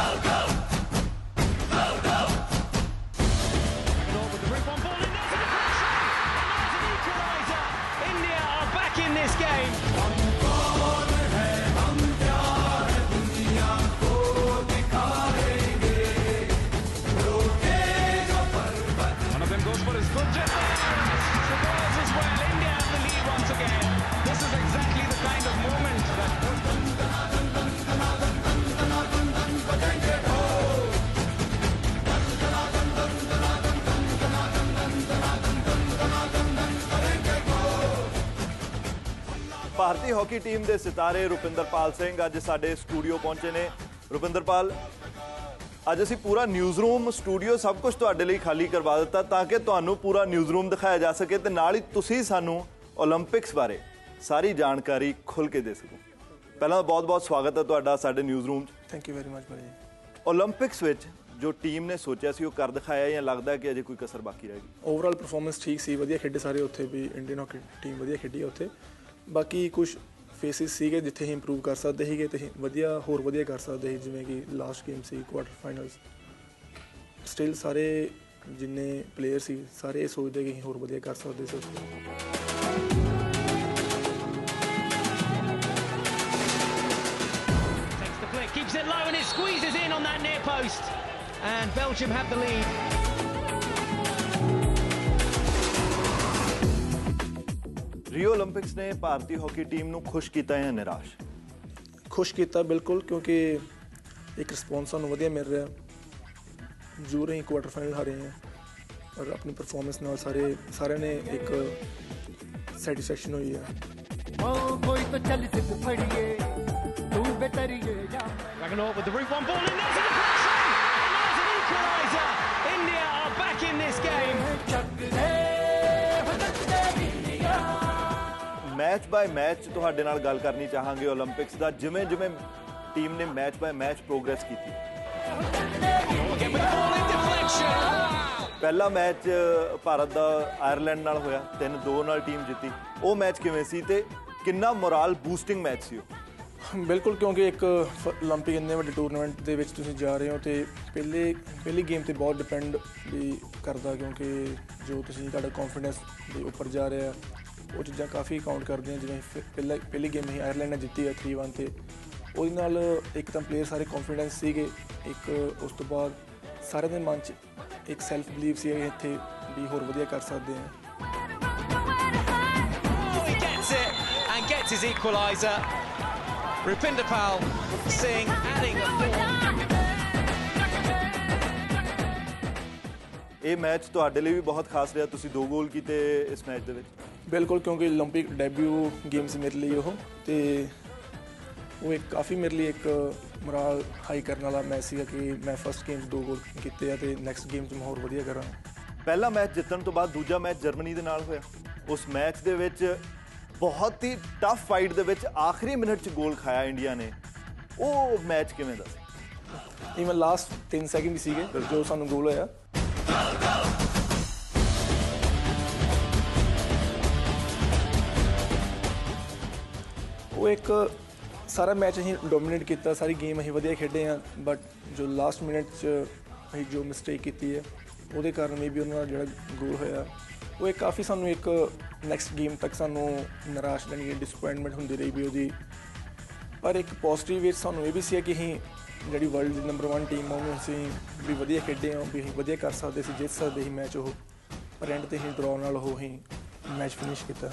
go, go. ਭਾਰਤੀ hockey team ਦੇ ਸਿਤਾਰੇ ਰੁਪਿੰਦਰਪਾਲ ਸਿੰਘ ਅੱਜ ਸਾਡੇ ਸਟੂਡੀਓ ਪਹੁੰਚੇ ਨੇ। ਰੁਪਿੰਦਰਪਾਲ ਅੱਜ ਅਸੀਂ ਪੂਰਾ ਨਿਊਜ਼ ਰੂਮ ਸਟੂਡੀਓ ਸਭ ਕੁਝ ਤੁਹਾਡੇ ਲਈ ਖਾਲੀ ਕਰਵਾ ਦਿੱਤਾ ਤਾਂ ਕਿ ਤੁਹਾਨੂੰ ਪੂਰਾ ਨਿਊਜ਼ ਰੂਮ ਦਿਖਾਇਆ ਜਾ ਸਕੇ ਤੇ ਨਾਲ ਹੀ ਤੁਸੀਂ ਸਾਨੂੰ 올림픽ਸ ਬਾਰੇ ਸਾਰੀ ਜਾਣਕਾਰੀ ਖੁੱਲ ਕੇ ਦੇ ਸਕੋ। ਪਹਿਲਾਂ ਬਹੁਤ-ਬਹੁਤ ਸਵਾਗਤ ਹੈ ਤੁਹਾਡਾ ਸਾਡੇ ਨਿਊਜ਼ ਰੂਮ 'ਚ ਥੈਂਕ ਯੂ ਵੈਰੀ ਮਚ ਜੀ। 올림픽ਸ ਵਿੱਚ ਜੋ ਟੀਮ ਨੇ ਸੋਚਿਆ ਸੀ ਉਹ ਕਰ ਦਿਖਾਇਆ ਜਾਂ ਲੱਗਦਾ ਕਿ ਅਜੇ ਕੋਈ ਕਸਰ ਬਾਕੀ ਰਹਿ ਗਈ ਓਵਰਆਲ ਪਰਫਾਰਮੈਂਸ ਠੀਕ ਸੀ ਵਧੀਆ ਖੇਡੇ ਸਾਰੇ ਉੱਥੇ ਵੀ ਇੰਡੀਅਨ ਹਾਕੀ ਟੀਮ ਵਧੀਆ ਖੇਡੀ ਉੱਥੇ। ਬਾਕੀ ਕੁਝ ਫੇਸਿਸ ਸੀਗੇ ਜਿੱਥੇ ਹੀ ਇੰਪਰੂਵ ਕਰ ਸਕਦੇ ਸੀਗੇ ਤੇ ਵਧੀਆ, ਹੋਰ ਵਧੀਆ ਕਰ ਸਕਦੇ ਸੀ, ਜਿਵੇਂ ਕਿ ਲਾਸਟ ਗੇਮ ਸੀ ਕੁਆਟਰ ਫਾਈਨਲਸ ਸਟਿਲ ਸਾਰੇ ਜਿੰਨੇ ਪਲੇਅਰ ਸੀ, ਸਾਰੇ ਇਹ ਸੋਚਦੇ ਕਿ ਅਸੀਂ ਹੋਰ ਵਧੀਆ ਕਰ ਸਕਦੇ ਸੀ। ਉੱਥੇ keeps it low and it squeezes in on that near post. And Belgium have the lead. 올림픽ਸ ਨੇ ਭਾਰਤੀ ਹਾਕੀ ਟੀਮ ਨੂੰ ਖੁਸ਼ ਕੀਤਾ ਜਾਂ ਨਿਰਾਸ਼? ਖੁਸ਼ ਕੀਤਾ ਬਿਲਕੁਲ ਕਿਉਂਕਿ ਇੱਕ ਰਿਸਪੌਂਸ ਸਾਨੂੰ ਵਧੀਆ ਮਿਲ ਰਿਹਾ। ਜੂ ਰਹੀ ਕੁਆਟਰ ਫਾਈਨਲ ਹਾਰੇ ਹਾਂ ਔਰ ਆਪਣੀ ਪਰਫਾਰਮੈਂਸ ਨਾਲ ਸਾਰੇ ਸਾਰਿਆਂ ਨੇ ਇੱਕ ਸੈਟੀਸਫੈਕਸ਼ਨ ਹੋਈ ਹੈ। ਉਹ ਕੋਈ ਤਾਂ ਚੱਲ ਸਿੱਧ ਫੜੀਏ ਤੂੰ ਬੇਤਰੀਏ ਜਾ Ragnar with the roof one ball in that's an impression and that's an equalizer India are back in this match by match ਤੁਹਾਡੇ ਨਾਲ ਗੱਲ ਕਰਨੀ ਚਾਹਾਂਗੇ 올림픽ਸ ਦਾ, ਜਿਵੇਂ ਜਿਵੇਂ ਟੀਮ ਨੇ ਮੈਚ ਬਾਈ ਮੈਚ ਪ੍ਰੋਗਰੈਸ ਕੀਤੀ। ਪਹਿਲਾ ਮੈਚ ਭਾਰਤ ਦਾ ਆਇਰਲੈਂਡ ਨਾਲ ਹੋਇਆ 3-2 ਨਾਲ ਟੀਮ ਜਿੱਤੀ। ਉਹ ਮੈਚ ਕਿਵੇਂ ਸੀ ਤੇ ਕਿੰਨਾ ਮੋਰਲ ਬੂਸਟਿੰਗ ਮੈਚ ਸੀ ਉਹ? ਬਿਲਕੁਲ, ਕਿਉਂਕਿ ਇੱਕ 올림픽 ਇੰਨੇ ਵੱਡੇ ਟੂਰਨਾਮੈਂਟ ਦੇ ਵਿੱਚ ਤੁਸੀਂ ਜਾ ਰਹੇ ਹੋ ਤੇ ਪਹਿਲੇ, ਪਹਿਲੀ ਗੇਮ ਤੇ ਬਹੁਤ ਡਿਪੈਂਡ ਵੀ ਕਰਦਾ, ਕਿਉਂਕਿ ਜੋ ਤੁਸੀਂ ਤੁਹਾਡਾ ਕੌਨਫੀਡੈਂਸ ਦੇ ਉੱਪਰ ਜਾ ਰਿਹਾ ਉਹ ਚੀਜ਼ਾਂ ਕਾਫੀ ਕਾਊਂਟ ਕਰਦੀਆਂ ਜਿਵੇਂ ਫਿਰ ਪਹਿਲਾ ਪਹਿਲੀ ਗੇਮ ਹੀ ਆਇਰਲੈਂਡ ਨੇ ਜਿੱਤੀ ਹੈ 3-1 ਤੇ। ਉਹਦੇ ਨਾਲ ਇੱਕ ਤਾਂ ਪਲੇਅਰ ਸਾਰੇ ਕੌਨਫੀਡੈਂਸ ਸੀਗੇ ਇੱਕ ਉਸ ਤੋਂ ਬਾਅਦ ਸਾਰਿਆਂ ਦੇ ਮਨ 'ਚ ਇੱਕ ਸੈਲਫ ਬਲੀਵ ਸੀ ਕਿ ਇੱਥੇ ਵੀ ਹੋਰ ਵਧੀਆ ਕਰ ਸਕਦੇ ਹਾਂ। Oh, and gets his equaliser. Rupinder Pal Singh adding a fourth ਇਹ ਮੈਚ ਤੁਹਾਡੇ ਲਈ ਵੀ ਬਹੁਤ ਖਾਸ ਰਿਹਾ ਤੁਸੀਂ ਦੋ ਗੋਲ ਕੀਤੇ ਇਸ ਮੈਚ ਦੇ ਵਿੱਚ। ਬਿਲਕੁਲ ਕਿਉਂਕਿ 올림픽 ਡੈਬਿਊ ਗੇਮ ਸੀ ਮੇਰੇ ਲਈ ਉਹ ਤੇ ਉਹ ਇੱਕ ਕਾਫੀ ਮੇਰੇ ਲਈ ਇੱਕ ਮੋਰਲ ਹਾਈ ਕਰਨ ਵਾਲਾ ਮੈਚ ਸੀਗਾ ਕਿ ਮੈਂ ਫਸਟ ਗੇਮ 'ਚ ਦੋ ਗੋਲ ਕੀਤੇ ਆ ਤੇ ਨੈਕਸਟ ਗੇਮ 'ਚ ਮੈਂ ਹੋਰ ਵਧੀਆ ਕਰਾਂ ਪਹਿਲਾ ਮੈਚ ਜਿੱਤਣ ਤੋਂ ਬਾਅਦ ਦੂਜਾ ਮੈਚ ਜਰਮਨੀ ਦੇ ਨਾਲ ਹੋਇਆ ਉਸ ਮੈਚ ਦੇ ਵਿੱਚ ਬਹੁਤ ਹੀ ਟਫ ਫਾਈਟ ਦੇ ਵਿੱਚ ਆਖਰੀ ਮਿੰਟ 'ਚ ਗੋਲ ਖਾਇਆ ਇੰਡੀਆ ਨੇ ਉਹ ਮੈਚ ਕਿਵੇਂ ਦਾ ਸੀ ਇਵਨ ਲਾਸਟ 3 ਸੈਕਿੰਡ ਹੀ ਸੀਗੇ ਜੋ ਸਾਨੂੰ ਗੋਲ ਹੋਇਆ ਉਹ ਇੱਕ ਸਾਰਾ ਮੈਚ ਅਸੀਂ ਡੋਮੀਨੇਟ ਕੀਤਾ, ਸਾਰੀ ਗੇਮ ਅਸੀਂ ਵਧੀਆ ਖੇਡੇ ਆ ਬਟ ਜੋ ਲਾਸਟ ਮਿੰਟ 'ਚ ਅਸੀਂ ਜੋ ਮਿਸਟੇਕ ਕੀਤੀ ਹੈ, ਉਹਦੇ ਕਾਰਨ ਮੇਬੀ ਉਹਨਾਂ ਦਾ ਜਿਹੜਾ ਗੋਲ ਹੋਇਆ, ਉਹ ਇੱਕ ਕਾਫੀ ਸਾਨੂੰ ਇੱਕ ਨੈਕਸਟ ਗੇਮ ਤੱਕ ਸਾਨੂੰ ਨਿਰਾਸ਼ ਜਾਨੀ ਡਿਸਪਾਇੰਟਮੈਂਟ ਹੁੰਦੀ ਰਹੀ ਵੀ ਉਹਦੀ। ਪਰ ਇੱਕ ਪੋਜ਼ਿਟਿਵ ਵਿੱਚ ਸਾਨੂੰ ਇਹ ਵੀ ਸੀ ਕਿ ਅਸੀਂ ਜਿਹੜੀ ਵਰਲਡ ਦੀ ਨੰਬਰ 1 ਟੀਮ ਆ, ਉਹਨੂੰ ਅਸੀਂ ਵੀ ਵਧੀਆ ਖੇਡੇ ਹਾਂ, ਵੀ ਅਸੀਂ ਵਧੀਆ ਕਰ ਸਕਦੇ ਸੀ, ਜਿੱਤ ਸਕਦੇ ਸੀ ਮੈਚ ਉਹ। ਪਰ ਐਂਡ ਤੇ ਅਸੀਂ ਡਰਾਅ ਨਾਲ ਉਹ ਅਸੀਂ ਮੈਚ ਫਿਨਿਸ਼ ਕੀਤਾ।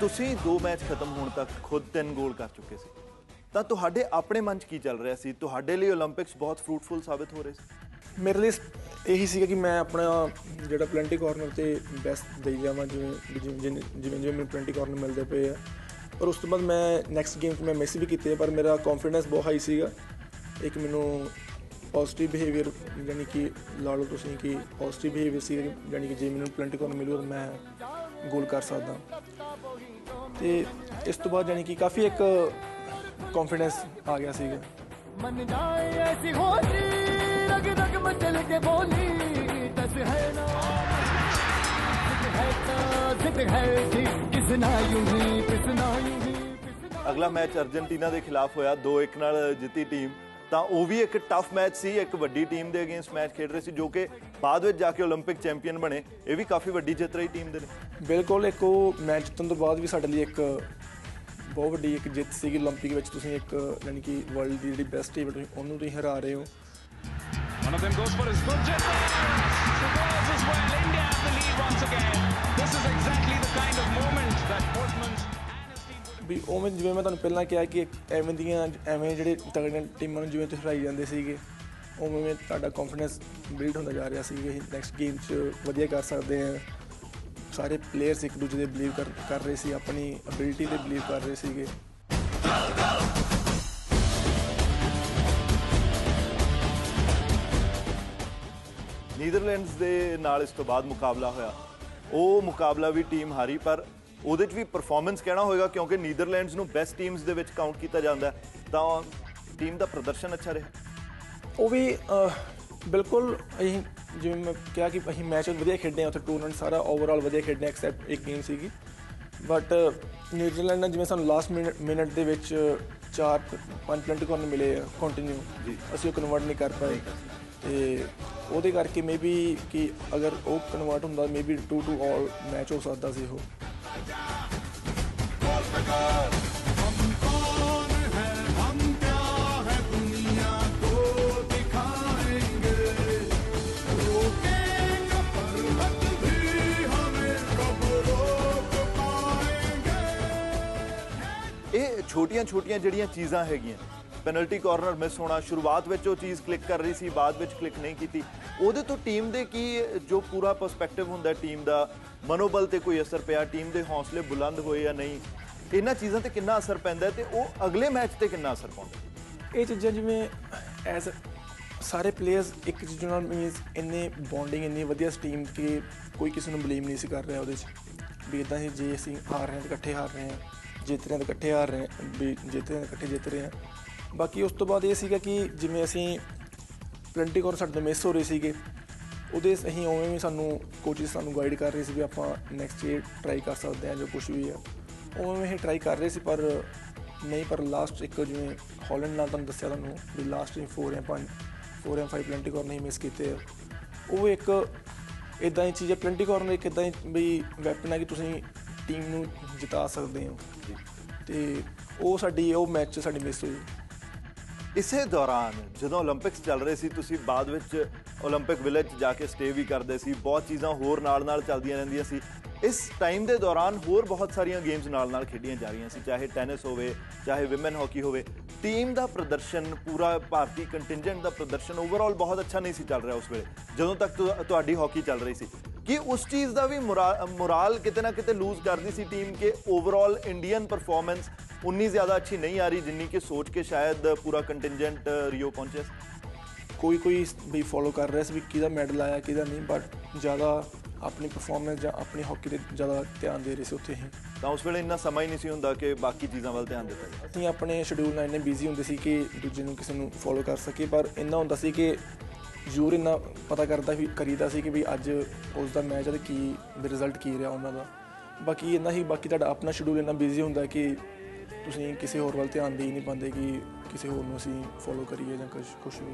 ਤੁਸੀਂ ਦੋ ਮੈਚ ਖਤਮ ਹੋਣ ਤੱਕ ਖੁਦ ਤਿੰਨ ਗੋਲ ਕਰ ਚੁੱਕੇ ਸੀ। ਤਾਂ ਤੁਹਾਡੇ ਆਪਣੇ ਮਨ 'ਚ ਕੀ ਚੱਲ ਰਿਹਾ ਸੀ? ਤੁਹਾਡੇ ਲਈ 올림픽ਸ ਬਹੁਤ ਫਰੂਟਫੁਲ ਸਾਬਿਤ ਹੋ ਰਹੇ ਸੀ। ਮੇਰੇ ਲਈ ਇਹੀ ਸੀਗਾ ਕਿ ਮੈਂ ਆਪਣਾ ਜਿਹੜਾ ਪਲੈਂਟੀ ਕਾਰਨਰ ਤੇ ਬੈਸਟ ਦੇਈ ਜਾਵਾਂ, ਜਿਵੇਂ ਜਿਵੇਂ ਜਿਵੇਂ ਮੈਨੂੰ ਪਲੈਂਟੀ ਕਾਰਨਰ ਮਿਲਦੇ ਪਏ ਆ। ਔਰ ਉਸ ਤੋਂ ਬਾਅਦ ਮੈਂ ਨੈਕਸਟ ਗੇਮ 'ਚ ਮੈਂ ਮਿਸ ਵੀ ਕੀਤੇ ਪਰ ਮੇਰਾ ਕੌਨਫੀਡੈਂਸ ਬਹੁਤ ਹਾਈ ਸੀਗਾ। ਇੱਕ ਮੈਨੂੰ ਪੋਜ਼ਿਟਿਵ ਬਿਹੇਵੀਅਰ ਯਾਨੀ ਕਿ ਲਾ ਲਓ ਤੁਸੀਂ ਕਿ ਪੋਜ਼ਿਟਿਵ ਬਿਹੇਵੀਅਰ ਸੀ ਯਾਨੀ ਕਿ ਜੇ ਮੈਨੂੰ ਪਲੈਂਟੀ ਕੋਰਨ ਮਿਲੂ ਮੈਂ ਗੋਲ ਕਰ ਸਕਦਾ। ਤੇ ਇਸ ਤੋਂ ਬਾਅਦ ਯਾਨੀ ਕਿ ਕਾਫੀ ਇੱਕ ਕੌਨਫੀਡੈਂਸ ਆ ਗਿਆ ਸੀਗਾ। ਮਨ ਜਾਏ ਐਸੀ ਹੋਲੀ ਰਗ ਰਗ ਮਚਲ ਕੇ ਬੋਲੀ ਤਸ ਹੈ ਨਾ। ਅਗਲਾ ਮੈਚ ਅਰਜਨਟੀਨਾ ਦੇ ਖਿਲਾਫ ਹੋਇਆ 2-1 ਨਾਲ ਜਿੱਤੀ ਟੀਮ। ਤਾਂ ਉਹ ਵੀ ਇੱਕ ਟਫ ਮੈਚ ਸੀ ਇੱਕ ਵੱਡੀ ਟੀਮ ਦੇ ਅਗੇਂਸਟ ਮੈਚ ਖੇਡ ਰਹੇ ਸੀ ਜੋ ਕਿ ਬਾਅਦ ਵਿੱਚ ਜਾ ਕੇ 올림픽 ਚੈਂਪੀਅਨ ਬਣੇ ਇਹ ਵੀ ਕਾਫੀ ਵੱਡੀ ਜਿੱਤ ਰਹੀ ਟੀਮ ਦੇ ਲਈ ਬਿਲਕੁਲ ਇੱਕ ਉਹ ਮੈਚ ਜਿੱਤਣ ਤੋਂ ਬਾਅਦ ਵੀ ਸਾਡੇ ਲਈ ਇੱਕ ਬਹੁਤ ਵੱਡੀ ਇੱਕ ਜਿੱਤ ਸੀਗੀ 올림픽 ਵਿੱਚ ਤੁਸੀਂ ਇੱਕ ਯਾਨੀ ਕਿ ਵਰਲਡ ਦੀ ਜਿਹੜੀ ਬੈਸਟ ਟੀਮ ਤੁਸੀਂ ਉਹਨੂੰ ਤੁਸੀਂ ਹਰਾ ਰਹੇ ਹੋ One of them goes for his good jet. Scores as well. India have the lead once again. This is exactly the kind of moment that Portman's ਵੀ ਉਵੇਂ ਜਿਵੇਂ ਮੈਂ ਤੁਹਾਨੂੰ ਪਹਿਲਾਂ ਕਿਹਾ ਕਿ ਐਵੇਂ ਦੀਆਂ ਐਵੇਂ ਜਿਹੜੇ ਤਗੜੀਆਂ ਟੀਮਾਂ ਨੂੰ ਜਿਵੇਂ ਤੁਸੀਂ ਹਰਾਈ ਜਾਂਦੇ ਸੀਗੇ, ਉਵੇਂ ਉਵੇਂ ਤੁਹਾਡਾ ਕੌਨਫੀਡੈਂਸ ਬਿਲਡ ਹੁੰਦਾ ਜਾ ਰਿਹਾ ਸੀ ਕਿ ਅਸੀਂ ਨੈਕਸਟ ਗੇਮ 'ਚ ਵਧੀਆ ਕਰ ਸਕਦੇ ਹਾਂ ਸਾਰੇ ਪਲੇਅਰਸ ਇੱਕ ਦੂਜੇ ਦੇ ਬਲੀਵ ਕਰ ਕਰ ਰਹੇ ਸੀ, ਆਪਣੀ ਅਬਿਲਿਟੀ ਤੇ ਬਲੀਵ ਕਰ ਰਹੇ ਸੀਗੇ। ਨੀਦਰਲੈਂਡਸ ਦੇ ਨਾਲ ਇਸ ਤੋਂ ਬਾਅਦ ਮੁਕਾਬਲਾ ਹੋਇਆ। ਉਹ ਮੁਕਾਬਲਾ ਵੀ ਟੀਮ ਹਾਰੀ, ਪਰ ਉਹਦੇ 'ਚ ਵੀ ਪਰਫਾਰਮੈਂਸ ਕਹਿਣਾ ਹੋਏਗਾ ਕਿਉਂਕਿ ਨੀਦਰਲੈਂਡਸ ਨੂੰ ਬੈਸਟ ਟੀਮਸ ਦੇ ਵਿੱਚ ਕਾਊਂਟ ਕੀਤਾ ਜਾਂਦਾ ਤਾਂ ਟੀਮ ਦਾ ਪ੍ਰਦਰਸ਼ਨ ਅੱਛਾ ਰਿਹਾ। ਉਹ ਵੀ ਬਿਲਕੁਲ ਅਸੀਂ ਜਿਵੇਂ ਮੈਂ ਕਿਹਾ ਕਿ ਅਸੀਂ ਮੈਚ ਵਧੀਆ ਖੇਡੇ ਆ ਉੱਥੇ ਟੂਰਨਾਮੈਂਟ ਸਾਰਾ ਓਵਰਆਲ ਵਧੀਆ ਖੇਡੇ ਐਕਸੈਪਟ ਇੱਕ ਗੇਮ ਸੀਗੀ। ਬਟ ਨਿਊਜ਼ੀਲੈਂਡ ਨੇ ਜਿਵੇਂ ਸਾਨੂੰ ਲਾਸਟ ਮਿੰਟ ਦੇ ਵਿੱਚ ਚਾਰ ਪੰਜ ਪਲੈਂਟ ਕੋਰਨ ਮਿਲੇ ਆ ਕੰਟੀਨਿਊ ਅਸੀਂ ਉਹ ਕਨਵਰਟ ਨਹੀਂ ਕਰ ਪਾਏ। ਤੇ ਉਹਦੇ ਕਰਕੇ ਮੇਬੀ ਕਿ ਅਗਰ ਉਹ ਕਨਵਰਟ ਹੁੰਦਾ ਮੇਬੀ 2 ਟੂ ਆਲ ਮੈਚ ਹੋ ਸਕਦਾ ਸੀ ਉਹ। ਇਹ ਛੋਟੀਆਂ-ਛੋਟੀਆਂ ਜਿਹੜੀਆਂ ਚੀਜ਼ਾਂ ਹੈਗੀਆਂ ਪੈਨਲਟੀ ਕਾਰਨਰ ਮਿਸ ਹੋਣਾ। ਸ਼ੁਰੂਆਤ ਵਿੱਚ ਉਹ ਚੀਜ਼ ਕਲਿੱਕ ਕਰ ਰਹੀ ਸੀ, ਬਾਅਦ ਵਿੱਚ ਕਲਿੱਕ ਨਹੀਂ ਕੀਤੀ। ਉਹਦੇ ਤੋਂ ਟੀਮ ਦੇ ਕੀ, ਜੋ ਪੂਰਾ ਪਰਸਪੈਕਟਿਵ ਹੁੰਦਾ ਟੀਮ ਦਾ, ਮਨੋਬਲ ਤੇ ਕੋਈ ਅਸਰ ਪਿਆ ਟੀਮ ਦੇ ਹੌਸਲੇ ਬੁਲੰਦ ਹੋਏ ਜਾਂ ਨਹੀਂ, ਇਹਨਾਂ ਚੀਜ਼ਾਂ ਤੇ ਕਿੰਨਾ ਅਸਰ ਪੈਂਦਾ ਹੈ ਤੇ ਉਹ ਅਗਲੇ ਮੈਚ ਤੇ ਕਿੰਨਾ ਅਸਰ ਪਾਉਂਦਾ ਇਹ ਚੀਜ਼ਾਂ ਜਿਵੇਂ ਐਜ਼ ਸਾਰੇ ਪਲੇਅਰਸ ਇੱਕ ਦੂਜੇ ਨਾਲ ਮੀਨਸ ਇੰਨੇ ਬੌਂਡਿੰਗ ਇੰਨੀ ਵਧੀਆ ਟੀਮ ਕਿ ਕੋਈ ਕਿਸੇ ਨੂੰ ਬਲੇਮ ਨਹੀਂ ਸੀ ਕਰ ਰਿਹਾ ਉਹਦੇ 'ਚ। ਵੀ ਇਦਾਂ ਹੀ ਜੇ ਅਸੀਂ ਹਾਰ ਰਹੇ ਹਾਂ ਤਾਂ ਇਕੱਠੇ ਹਾਰ ਰਹੇ ਹਾਂ, ਜਿੱਤ ਰਹੇ ਹਾਂ ਤਾਂ ਇਕੱਠੇ ਹਾਰ ਰਹੇ ਹਾਂ, ਵੀ ਜਿੱਤ ਰਹੇ ਹਾਂ ਇਕੱਠੇ ਜਿੱਤ ਰਹੇ ਹਾਂ। ਬਾਕੀ ਉਸ ਤੋਂ ਬਾਅਦ ਇਹ ਸੀਗਾ ਕਿ ਜਿਵੇਂ ਅਸੀਂ ਪਲੈਂਟੀ ਕੋਰ ਸਾਡੇ ਤੋਂ ਮਿਸ ਹੋ ਰਹੇ ਸੀਗੇ, ਉਹਦੇ ਅਸੀਂ ਉਵੇਂ ਵੀ ਸਾਨੂੰ ਕੋਚਿਸ ਸਾਨੂੰ ਗਾਈਡ ਕਰ ਰਹੇ ਸੀ ਵੀ ਆਪਾਂ ਨੈਕਸਟ ਈਅਰ ਟਰਾਈ ਕਰ ਸਕਦੇ ਹਾਂ ਜੋ ਕੁਝ ਵੀ ਹੈ ਉਵੇਂ ਅਸੀਂ ਟਰਾਈ ਕਰ ਰਹੇ ਸੀ, ਪਰ ਨਹੀਂ, ਪਰ ਲਾਸਟ ਇੱਕ ਜਿਵੇਂ ਹਾਲੈਂਡ ਨਾਲ ਤੁਹਾਨੂੰ ਦੱਸਿਆ ਤੁਹਾਨੂੰ, ਵੀ ਲਾਸਟ 4 ਜਾਂ 5 4 ਜਾਂ 5 ਪਲੈਂਟੀ ਕੋਰ ਨਹੀਂ ਮਿਸ ਕੀਤੇ ਆ। ਉਹ ਇੱਕ ਇਦਾਂ ਦੀ ਚੀਜ਼ ਹੈ ਪਲੈਂਟੀ ਕੋਰਨ ਇੱਕ ਇਦਾਂ ਵੀ ਵੈਪਨ ਹੈ ਕਿ ਤੁਸੀਂ ਟੀਮ ਨੂੰ ਜਿਤਾ ਸਕਦੇ ਹੋ। ਤੇ ਉਹ ਸਾਡੀ, ਉਹ ਮੈਚ ਸਾਡੀ ਮਿਸ ਹੋਈ। ਇਸੇ ਦੌਰਾਨ ਜਦੋਂ 올림픽ਸ ਚੱਲ ਰਹੇ ਸੀ, ਤੁਸੀਂ ਬਾਅਦ ਵਿੱਚ 올림픽 ਵਿਲੇਜ ਜਾ ਕੇ ਸਟੇ ਵੀ ਕਰਦੇ ਸੀ, ਬਹੁਤ ਚੀਜ਼ਾਂ ਹੋਰ ਨਾਲ-ਨਾਲ ਚੱਲਦੀਆਂ ਰਹਿੰਦੀਆਂ ਸੀ। ਇਸ ਟਾਈਮ ਦੇ ਦੌਰਾਨ ਹੋਰ ਬਹੁਤ ਸਾਰੀਆਂ ਗੇਮਸ ਨਾਲ-ਨਾਲ ਖੇਡੀਆਂ ਜਾ ਰਹੀਆਂ ਸੀ, ਚਾਹੇ ਟੈਨਿਸ ਹੋਵੇ, ਚਾਹੇ ਵਿਮਨ ਹਾਕੀ ਹੋਵੇ। ਟੀਮ ਦਾ ਪ੍ਰਦਰਸ਼ਨ, ਪੂਰਾ ਭਾਰਤੀ ਕੰਟਿੰਜੈਂਟ ਦਾ ਪ੍ਰਦਰਸ਼ਨ ਓਵਰਆਲ ਬਹੁਤ ਅੱਛਾ ਨਹੀਂ ਸੀ ਚੱਲ ਰਿਹਾ ਉਸ ਵੇਲੇ, ਜਦੋਂ ਤੱਕ ਤੁਹਾਡੀ ਹਾਕੀ ਚੱਲ ਰਹੀ ਸੀ। ਕਿ ਉਸ ਚੀਜ਼ ਦਾ ਵੀ ਮੋਰਾਲ ਕਿਤੇ ਨਾ ਕਿਤੇ ਲੂਜ਼ ਕਰਦੀ ਸੀ ਟੀਮ ਕੇ ਓਵਰਆਲ ਇੰਡੀਅਨ ਪਰਫਾਰਮੈਂਸ ਉਨੀ ਜ਼ਿਆਦਾ ਅੱਛੀ ਨਹੀਂ ਆ ਰਹੀ ਜਿੰਨੀ ਕਿ ਸੋਚ ਕੇ ਸ਼ਾਇਦ ਪੂਰਾ ਕੰਟਿੰਜੈਂਟ ਰਿਓ ਪਹੁੰਚਿਆ ਸੀ ਕੋਈ ਕੋਈ ਵੀ ਫੋਲੋ ਕਰ ਰਿਹਾ ਸੀ ਵੀ ਕਿਹਦਾ ਮੈਡਲ ਆਇਆ ਕਿਹਦਾ ਨਹੀਂ ਬਟ ਜ਼ਿਆਦਾ ਆਪਣੀ ਪਰਫਾਰਮੈਂਸ ਜਾਂ ਆਪਣੀ ਹਾਕੀ ਤੇ ਜ਼ਿਆਦਾ ਧਿਆਨ ਦੇ ਰਹੇ ਸੀ ਉੱਥੇ ਹੀ ਤਾਂ ਉਸ ਵੇਲੇ ਇੰਨਾ ਸਮਾਂ ਹੀ ਨਹੀਂ ਸੀ ਹੁੰਦਾ ਕਿ ਬਾਕੀ ਚੀਜ਼ਾਂ ਵੱਲ ਧਿਆਨ ਦਿੱਤਾ ਜਾਵੇ ਅਸੀਂ ਆਪਣੇ ਸ਼ਡਿਊਲ ਨਾਲ ਇੰਨੇ ਬਿਜ਼ੀ ਹੁੰਦੇ ਸੀ ਕਿ ਦੂਜੇ ਨੂੰ ਕਿਸੇ ਨੂੰ ਫੋਲੋ ਕਰ ਸਕੀਏ ਪਰ ਇੰਨਾ ਹੁੰਦਾ ਸੀ ਕਿ ਜ਼ਰੂਰ ਇੰਨਾ ਪਤਾ ਕਰਦਾ ਵੀ ਕਰੀਦਾ ਸੀ ਕਿ ਵੀ ਅੱਜ ਉਸ ਦਾ ਮੈਚ ਤੇ ਕੀ ਰਿਜ਼ਲਟ ਕੀ ਰਿਹਾ ਉਹਨਾਂ ਦਾ ਬਾਕੀ ਇੰਨਾ ਹੀ ਬਾਕੀ ਤੁਹਾਡਾ ਆਪਣਾ ਸ਼ਡਿਊਲ ਇੰਨਾ ਬਿਜ਼ੀ ਹੁੰਦਾ ਕਿ ਤੁਸੀਂ ਕਿਸੇ ਹੋਰ ਵੱਲ ਧਿਆਨ ਦੇ ਹੀ ਨਹੀਂ ਪਾਉਂਦੇ ਕਿ ਕਿਸੇ ਹੋਰ ਨੂੰ ਅਸੀਂ ਫੋਲੋ ਕਰੀਏ ਜਾਂ ਕੁਝ ਕੁਝ ਵੀ।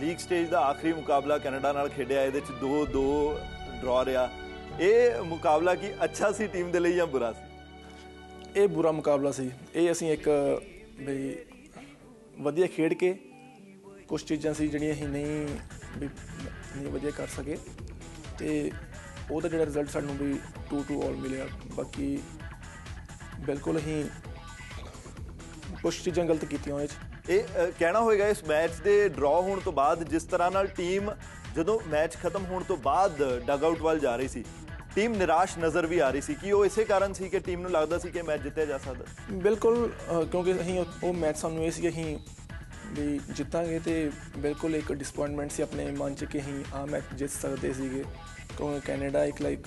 ਲੀਗ ਸਟੇਜ ਦਾ ਆਖਰੀ ਮੁਕਾਬਲਾ ਕੈਨੇਡਾ ਨਾਲ ਖੇਡਿਆ ਇਹਦੇ ਚ 2-2 ਡਰਾ ਰਿਹਾ। ਇਹ ਮੁਕਾਬਲਾ ਕੀ ਅੱਛਾ ਸੀ ਟੀਮ ਦੇ ਲਈ ਜਾਂ ਬੁਰਾ ਸੀ? ਇਹ ਬੁਰਾ ਮੁਕਾਬਲਾ ਸੀ। ਇਹ ਅਸੀਂ ਇੱਕ ਬਈ ਵਧੀਆ ਖੇਡ ਕੇ ਕੁਝ ਚੀਜ਼ਾਂ ਸੀ ਜਿਹੜੀਆਂ ਅਸੀਂ ਨਹੀਂ ਵੀ ਨਹੀਂ ਵਧੀਆ ਕਰ ਸਕੇ। ਤੇ ਉਹਦਾ ਜਿਹੜਾ ਰਿਜ਼ਲਟ ਸਾਨੂੰ ਵੀ 2 2 ਆਲ ਮਿਲਿਆ। ਬਾਕੀ ਬਿਲਕੁਲ ਅਸੀਂ ਕੁਝ ਚੀਜ਼ਾਂ ਗਲਤ ਕੀਤੀਆਂ ਉਹਦੇ 'ਚ। ਇਹ ਕਹਿਣਾ ਹੋਏਗਾ ਇਸ ਮੈਚ ਦੇ ਡਰਾ ਹੋਣ ਤੋਂ ਬਾਅਦ ਜਿਸ ਤਰ੍ਹਾਂ ਨਾਲ ਟੀਮ ਜਦੋਂ ਮੈਚ ਖਤਮ ਹੋਣ ਤੋਂ ਬਾਅਦ ਡਗ ਆਊਟ ਵੱਲ ਜਾ ਰਹੀ ਸੀ ਟੀਮ ਨਿਰਾਸ਼ ਨਜ਼ਰ ਵੀ ਆ ਰਹੀ ਸੀ। ਕਿ ਉਹ ਇਸੇ ਕਾਰਨ ਸੀ ਕਿ ਟੀਮ ਨੂੰ ਲੱਗਦਾ ਸੀ ਕਿ ਮੈਚ ਜਿੱਤਿਆ ਜਾ ਸਕਦਾ? ਬਿਲਕੁਲ ਕਿਉਂਕਿ ਅਸੀਂ ਉਹ- ਉਹ ਮੈਚ ਸਾਨੂੰ ਇਹ ਸੀ ਕਿ ਅਸੀਂ ਵੀ ਜਿੱਤਾਂਗੇ ਤੇ ਬਿਲਕੁਲ ਇੱਕ ਡਿਸਪਾਇੰਟਮੈਂਟ ਸੀ ਆਪਣੇ ਮਨ 'ਚ ਕਿ ਅਸੀਂ ਆ ਮੈਚ ਜਿੱਤ ਸਕਦੇ ਸੀਗੇ। ਕਿਉਂਕਿ ਕੈਨੇਡਾ ਇੱਕ ਲਾਈਕ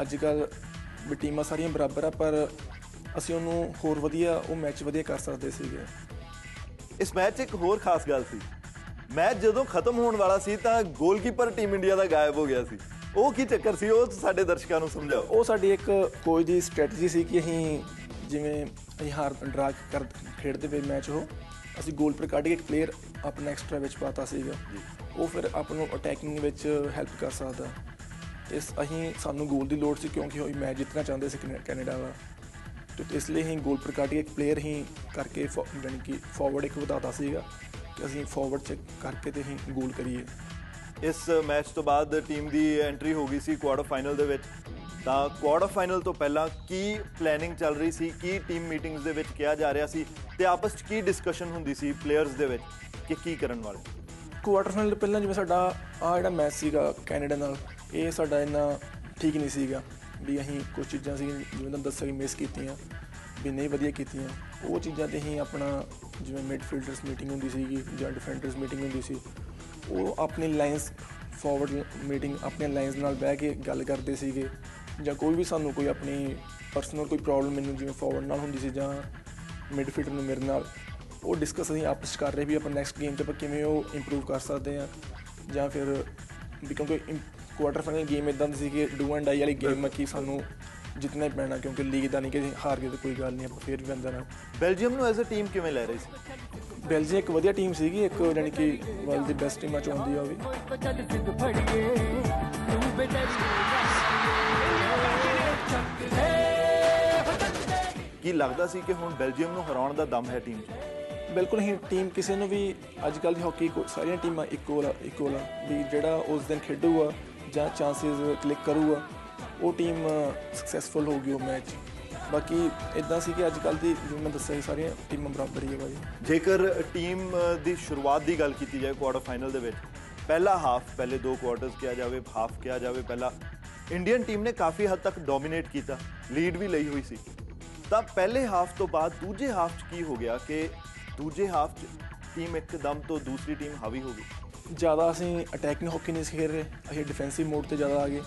ਅੱਜ ਕੱਲ ਵੀ ਟੀਮਾਂ ਸਾਰੀਆਂ ਬਰਾਬਰ ਆ ਪਰ ਅਸੀਂ ਉਹਨੂੰ ਹੋਰ ਵਧੀਆ ਉਹ ਮੈਚ ਵਧੀਆ ਕਰ ਸਕਦੇ ਸੀਗੇ। ਇਸ ਮੈਚ 'ਚ ਇੱਕ ਹੋਰ ਖਾਸ ਗੱਲ ਸੀ। ਮੈਚ ਜਦੋਂ ਖਤਮ ਹੋਣ ਵਾਲਾ ਸੀ ਤਾਂ ਗੋਲਕੀਪਰ ਟੀਮ ਇੰਡੀਆ ਦਾ ਗਾਇਬ ਹੋ ਗਿਆ ਸੀ। ਉਹ ਕੀ ਚੱਕਰ ਸੀ? ਉਹ ਸਾਡੇ ਦਰਸ਼ਕਾਂ ਨੂੰ ਸਮਝਾਓ। ਉਹ ਸਾਡੀ ਇੱਕ ਕੋਚ ਦੀ ਸਟ੍ਰੈਟਜੀ ਸੀ ਕਿ ਅਸੀਂ ਜਿਵੇਂ ਅਸੀਂ ਹਾਰ ਡਰਾ ਕਰ ਖੇਡਦੇ ਪਏ ਮੈਚ ਉਹ। ਅਸੀਂ ਗੋਲ ਪਰ ਕੱਢ ਕੇ ਇੱਕ ਪਲੇਅਰ ਆਪਣਾ ਐਕਸਟਰਾ ਵਿੱਚ ਪਾਤਾ ਸੀਗਾ। ਉਹ ਫਿਰ ਆਪ ਨੂੰ ਅਟੈਕਿੰਗ ਵਿੱਚ ਹੈਲਪ ਕਰ ਸਕਦਾ। ਇਸ ਅਸੀਂ ਸਾਨੂੰ ਗੋਲ ਦੀ ਲੋੜ ਸੀ ਕਿਉਂਕਿ ਉਹ ਮੈਚ ਜਿੱਤਣਾ ਚਾਹੁੰਦੇ ਸੀ ਕੈਨੇ- ਕੈਨੇਡਾ ਦਾ। ਤੇ ਇਸ ਲਈ ਅਸੀਂ ਗੋਲ ਪਰ ਕੱਢ ਕੇ ਇੱਕ ਪਲੇਅਰ ਹੀ ਕਰਕੇ ਜਾਣੀ ਕਿ ਫਾਰਵਰਡ ਇੱਕ ਵਧਾਤਾ ਸੀਗਾ ਕਿ ਅਸੀਂ ਫਾਰਵਰਡ ਚ ਕਰਕੇ ਤੇ ਅਸੀਂ ਗੋਲ ਕਰੀਏ। ਇਸ ਮੈਚ ਤੋਂ ਬਾਅਦ ਟੀਮ ਦੀ ਐਂਟਰੀ ਹੋ ਗਈ ਸੀ ਕੁਆਰਟਰ ਫਾਈਨਲ ਦੇ ਵਿੱਚ। ਤਾਂ ਕੁਆਰਟਰ ਫਾਈਨਲ ਤੋਂ ਪਹਿਲਾਂ ਕੀ ਪਲੈਨਿੰਗ ਚੱਲ ਰਹੀ ਸੀ, ਕੀ ਟੀਮ ਮੀਟਿੰਗਸ ਦੇ ਵਿੱਚ ਕਿਹਾ ਜਾ ਰਿਹਾ ਸੀ ਤੇ ਆਪਸ 'ਚ ਕੀ ਡਿਸਕਸ਼ਨ ਹੁੰਦੀ ਸੀ ਪਲੇਅਰਸ ਦੇ ਵਿੱਚ ਕਿ ਕੀ ਕਰਨ ਵਾਲੇ? ਕੁਆਟਰ ਫਾਈਨਲ ਤੋਂ ਪਹਿਲਾਂ ਜਿਵੇਂ ਸਾਡਾ ਆ ਜਿਹੜਾ ਮੈਚ ਸੀਗਾ ਕੈਨੇਡਾ ਨਾਲ, ਇਹ ਸਾਡਾ ਇੰਨਾ ਠੀਕ ਨਹੀਂ ਸੀਗਾ ਵੀ ਅਸੀਂ ਕੁਝ ਚੀਜ਼ਾਂ ਸੀ ਜਿਵੇਂ ਤੁਹਾਨੂੰ ਦੱਸਿਆ ਕਿ ਮਿਸ ਕੀਤੀਆਂ, ਵੀ ਨਹੀਂ ਵਧੀਆ ਕੀਤੀਆਂ। ਉਹ ਚੀਜ਼ਾਂ ਤੇ ਅਸੀਂ ਆਪਣਾ ਜਿਵੇਂ ਮਿਡਫੀਲਡਰਸ ਮੀਟਿੰਗ ਹੁੰਦੀ ਸੀਗੀ ਜਾਂ ਡਿਫੈਂਡਰਸ ਮੀਟਿੰਗ ਹੁੰਦੀ ਸੀ, ਉਹ ਆਪਣੀ ਲਾਈਨਸ ਫਾਰਵਰਡ ਮੀਟਿੰਗ ਆਪਣੇ ਲਾਈਨਸ ਨਾਲ ਬਹਿ ਕੇ ਗੱਲ ਕਰਦੇ ਸੀਗੇ। ਜਾਂ ਕੋਈ ਵੀ ਸਾਨੂੰ ਕੋਈ ਆਪਣੀ ਪਰਸਨਲ ਕੋਈ ਪ੍ਰੋਬਲਮ ਮੈਨੂੰ ਜਿਵੇਂ ਫਾਰਵਰਡ ਨਾਲ ਹੁੰਦੀ ਸੀ ਜਾਂ ਮਿਡਫੀਲਡਰ ਨੂੰ ਮੇਰੇ ਨਾਲ ਉਹ ਡਿਸਕਸ ਅਸੀਂ ਆਪਸ 'ਚ ਕਰ ਰਹੇ ਵੀ ਆਪਾਂ ਨੈਕਸਟ ਗੇਮ 'ਚ ਆਪਾਂ ਕਿਵੇਂ ਉਹ ਇੰਪਰੂਵ ਕਰ ਸਕਦੇ ਆ ਜਾਂ ਫਿਰ ਵੀ ਕਿਉਂਕਿ ਕੁਆਟਰ ਫਾਈਨਲ ਗੇਮ ਇਦਾਂ ਦੀ ਸੀ ਕਿ ਡੂ ਐਂਡ ਆਈ ਵਾਲੀ ਗੇਮ ਆ ਕਿ ਸਾਨੂੰ ਜਿੱਤਣਾ ਹੀ ਪੈਣਾ ਕਿਉਂਕਿ ਲੀਗ ਦਾ ਨਹੀਂ ਕਿ ਹਾਰ ਗਏ ਤਾਂ ਕੋਈ ਗੱਲ ਨਹੀਂ ਆਪਾਂ ਫੇਰ ਵੀ ਅੰਦਰ ਆ ਬੈਲਜੀਅਮ ਨੂੰ ਐਜ਼ ਅ ਟੀਮ ਕਿਵੇਂ ਲੈ ਰਹੀ ਸੀ? ਬੈਲਜੀਅਮ ਇੱਕ ਵਧੀਆ ਟੀਮ ਸੀਗੀ ਇੱਕ ਯਾਨੀ ਕਿ ਵਰਲਡ ਦੀ ਬੈਸਟ ਟੀਮਾਂ ਚੋਂ ਆਉਂਦੀ ਆ ਉਹ ਵੀ। ਕੀ ਲੱਗਦਾ ਸੀ ਕਿ ਹੁਣ ਬੈਲਜੀਅਮ ਨੂੰ ਹਰਾਉਣ ਦਾ ਦਮ ਹੈ ਟੀਮ 'ਚ? ਬਿਲਕੁਲ ਹੀ ਟੀਮ ਕਿਸੇ ਨੂੰ ਵੀ ਅੱਜ ਕੱਲ੍ਹ ਦੀ ਹਾਕੀ ਕੋ- ਸਾਰੀਆਂ ਟੀਮਾਂ ਇੱਕੋ ਆ ਇੱਕੋ ਆ ਵੀ ਜਿਹੜਾ ਉਸ ਦਿਨ ਖੇਡੂਗਾ ਜਾਂ ਚਾਂਸਸ ਕਲਿੱਕ ਕਰੂਗਾ ਉਹ ਟੀਮ ਸਕਸੈਸਫੁਲ ਹੋਊਗੀ ਉਹ ਮੈਚ ਬਾਕੀ ਇਦਾਂ ਸੀ ਕਿ ਅੱਜ ਕੱਲ੍ਹ ਦੀ ਜਿਵੇਂ ਮੈਂ ਦੱਸਿਆ ਸੀ, ਸਾਰੀਆਂ ਟੀਮਾਂ ਬਰਾਬਰ ਹੀ ਆ ਭਾਜੀ। ਜੇਕਰ ਟੀਮ ਦੀ ਸ਼ੁਰੂਆਤ ਦੀ ਗੱਲ ਕੀਤੀ ਜਾਏ ਕੁਆਰਟਰ ਫਾਈਨਲ ਦੇ ਵਿੱਚ ਪਹਿਲਾ ਹਾਫ ਪਹਿਲੇ ਦੋ ਕੁਆਰਟਰਸ ਕਿਹਾ ਜਾਵੇ ਹਾਫ ਕਿਹਾ ਜਾਵੇ ਪਹਿਲਾ ਇੰਡੀਅਨ ਟੀਮ ਨੇ ਕਾਫੀ ਹੱਦ ਤੱਕ ਡੋਮਿਨੇਟ ਕੀਤਾ ਲੀਡ ਵੀ ਲਈ ਹੋਈ ਸੀ। ਤਾਂ ਪਹਿਲੇ ਹਾਫ ਤੋਂ ਬਾਅਦ ਦੂਜੇ ਹਾਫ 'ਚ ਕੀ ਹੋ ਗਿਆ ਕਿ ਦੂਜੇ ਹਾਫ 'ਚ ਟੀਮ ਇੱਕਦਮ ਤੋਂ ਦੂਸਰੀ ਟੀਮ ਹਾਵੀ ਹੋ ਗਈ? ਜ਼ਿਆਦਾ ਅਸੀਂ ਅਟੈਕਿੰਗ ਹਾਕੀ ਨਹੀਂ ਸੀ ਖੇਡ ਰਹੇ, ਅਸੀਂ ਡਿਫੈਂਸਿਵ ਮੋਡ ਤੇ ਜ਼ਿਆਦਾ ਆ ਗਏ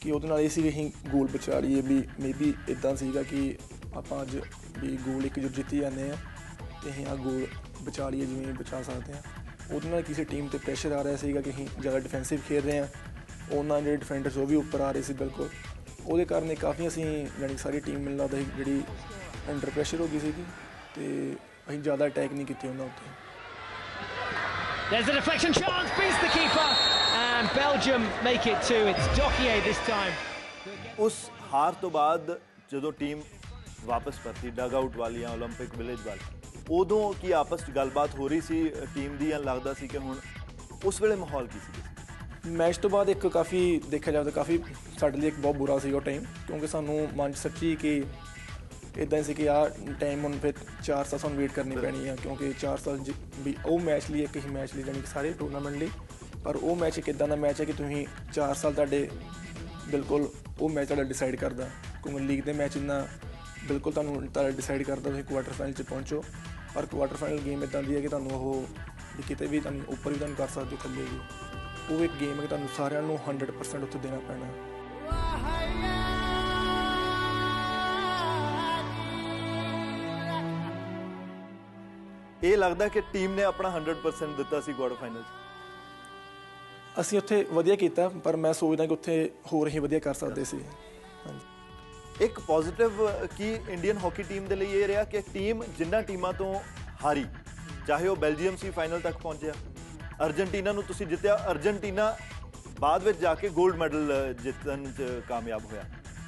ਕਿ ਉਹਦੇ ਨਾਲ ਇਹ ਸੀ ਅਸੀਂ ਗੋਲ ਬਚਾ ਲਈਏ ਵੀ ਮੇਬੀ ਇਦਾਂ ਸੀਗਾ ਕਿ ਆਪਾਂ ਅੱਜ ਵੀ ਗੋਲ ਇੱਕ ਜੋ ਜਿੱਤੀ ਜਾਂਦੇ ਆ ਤੇ ਅਸੀਂ ਆ ਗੋਲ ਬਚਾ ਲਈਏ ਜਿਵੇਂ ਬਚਾ ਸਕਦੇ ਆ। ਉਹਦੇ ਨਾਲ ਕਿਸੇ ਟੀਮ ਤੇ ਪ੍ਰੈਸ਼ਰ ਆ ਰਿਹਾ ਸੀਗਾ ਕਿ ਅਸੀਂ ਜ਼ਿਆਦਾ ਡਿਫੈਂਸਿਵ ਖੇਡ ਰਹੇ ਆ। ਉਹਨਾਂ ਜਿਹੜੇ ਡਿਫੈਂਡਰਸ ਉਹ ਵੀ ਉੱਪਰ ਆ ਰਹੇ ਸੀ ਬਿਲਕੁਲ। ਉਹਦੇ ਕਾਰਨ ਇਹ ਕਾਫੀ ਅਸੀਂ ਯਾਨੀ ਕਿ ਸਾਰੀ ਟੀਮ ਮਿਲ ਲੱਗਦਾ ਸੀ ਜਿਹੜੀ ਅੰਡਰ ਪ੍ਰੈਸ਼ਰ ਹੋ ਗਈ ਸੀਗੀ ਤੇ ਅਸੀਂ ਜ਼ਿਆਦਾ ਅਟੈਕ ਨਹੀਂ ਕੀਤੀ ਉਹਨਾਂ ਉੱਤੇ There's a deflection chance, beats the keeper, and Belgium make it two. It's Dokier this time. ਉਸ ਹਾਰ ਤੋਂ ਬਾਅਦ ਜਦੋਂ ਟੀਮ ਵਾਪਸ ਪਰਤੀ ਡਗ ਆਊਟ ਵਾਲੀਆਂ 올림픽 ਵਿਲੇਜ ਵੱਲ ਉਦੋਂ ਕੀ ਆਪਸ 'ਚ ਗੱਲਬਾਤ ਹੋ ਰਹੀ ਸੀ ਟੀਮ ਦੀ ਜਾਂ ਲੱਗਦਾ ਸੀ ਕਿ ਹੁਣ ਉਸ ਵੇਲੇ ਮਾਹੌਲ ਕੀ ਸੀ ਮੈਚ ਤੋਂ ਬਾਅਦ ਇੱਕ ਕਾਫੀ ਦੇਖਿਆ ਜਾਵੇ ਤਾਂ ਕਾਫੀ ਸਾਡੇ ਲਈ ਇੱਕ ਬਹੁਤ ਬੁਰਾ ਸੀ ਉਹ ਟਾਈਮ ਕਿਉਂਕਿ ਸਾਨੂੰ ਮਨ 'ਚ ਸੱਚੀ ਕਿ ਇਦਾਂ ਸੀ ਕਿ ਆ ਟਾਈਮ ਹੁਣ ਫਿਰ 4 ਸਾਲ ਸਾਨੂੰ ਵੇਟ ਕਰਨੀ ਪੈਣੀ ਆ ਕਿਉਂਕਿ 4 ਸਾਲ ਜ- ਵੀ ਉਹ ਮੈਚ ਲਈ ਇੱਕ ਹੀ ਮੈਚ ਲਈ ਜਾਣੀ ਕਿ ਸਾਰੇ ਟੂਰਨਾਮੈਂਟ ਲਈ। ਪਰ ਉਹ ਮੈਚ ਇੱਕ ਇਦਾਂ ਦਾ ਮੈਚ ਹੈ ਕਿ ਤੁਸੀਂ 4 ਸਾਲ ਤੁਹਾਡੇ ਬਿਲਕੁਲ ਉਹ ਮੈਚ ਤੁਹਾਡਾ ਡਿਸਾਈਡ ਕਰਦਾ। ਕਿਉਂਕਿ ਲੀਗ ਦੇ ਮੈਚ ਇੰਨਾ ਬਿਲਕੁਲ ਤੁਹਾਨੂੰ ਤੁਹਾਡਾ ਡਿਸਾਈਡ ਕਰਦਾ ਤੁਸੀਂ ਕੁਆਟਰ ਫਾਈਨਲ 'ਚ ਪਹੁੰਚੋ। ਪਰ ਕੁਆਟਰ ਫਾਈਨਲ ਗੇਮ ਇਦਾਂ ਦੀ ਹੈ ਕਿ ਤੁਹਾਨੂੰ ਉਹ ਕਿਤੇ ਵੀ ਤੁਹਾਨੂੰ ਉੱਪਰ ਵੀ ਤੁਹਾਨੂੰ ਕਰ ਸਕਦੇ ਹੋ, ਥੱਲੇ ਵੀ। ਉਹ ਇੱਕ ਗੇਮ ਹੈ ਕਿ ਤੁਹਾਨੂੰ ਸਾਰਿਆਂ ਨੂੰ 100% ਉੱਥੇ ਦੇਣਾ ਪੈਣਾ ਇਹ ਲੱਗਦਾ ਕਿ ਟੀਮ ਨੇ ਆਪਣਾ 100% ਦਿੱਤਾ ਸੀ ਕੁਆਰਟਰ ਫਾਈਨਲ 'ਚ ਅਸੀਂ ਉੱਥੇ ਵਧੀਆ ਕੀਤਾ ਪਰ ਮੈਂ ਸੋਚਦਾ ਕਿ ਉੱਥੇ ਹੋਰ ਹੀ ਵਧੀਆ ਕਰ ਸਕਦੇ ਸੀ। ਹਾਂਜੀ। ਇੱਕ ਪੋਜ਼ਿਟਿਵ ਕੀ ਇੰਡੀਅਨ ਹਾਕੀ ਟੀਮ ਦੇ ਲਈ ਇਹ ਰਿਹਾ ਕਿ ਟੀਮ ਜਿੰਨਾ ਟੀਮਾਂ ਤੋਂ ਹਾਰੀ ਚਾਹੇ ਉਹ ਬੈਲਜੀਅਮ ਸੀ ਫਾਈਨਲ ਤੱਕ ਪਹੁੰਚਿਆ। ਅਰਜਨਟੀਨਾ ਨੂੰ ਤੁਸੀਂ ਜਿੱਤਿਆ। ਅਰਜਨਟੀਨਾ ਬਾਅਦ ਵਿੱਚ ਜਾ ਕੇ 골ਡ ਮੈਡਲ ਜਿੱਤਣ 'ਚ ਕਾਮਯਾਬ ਹੋਇਆ।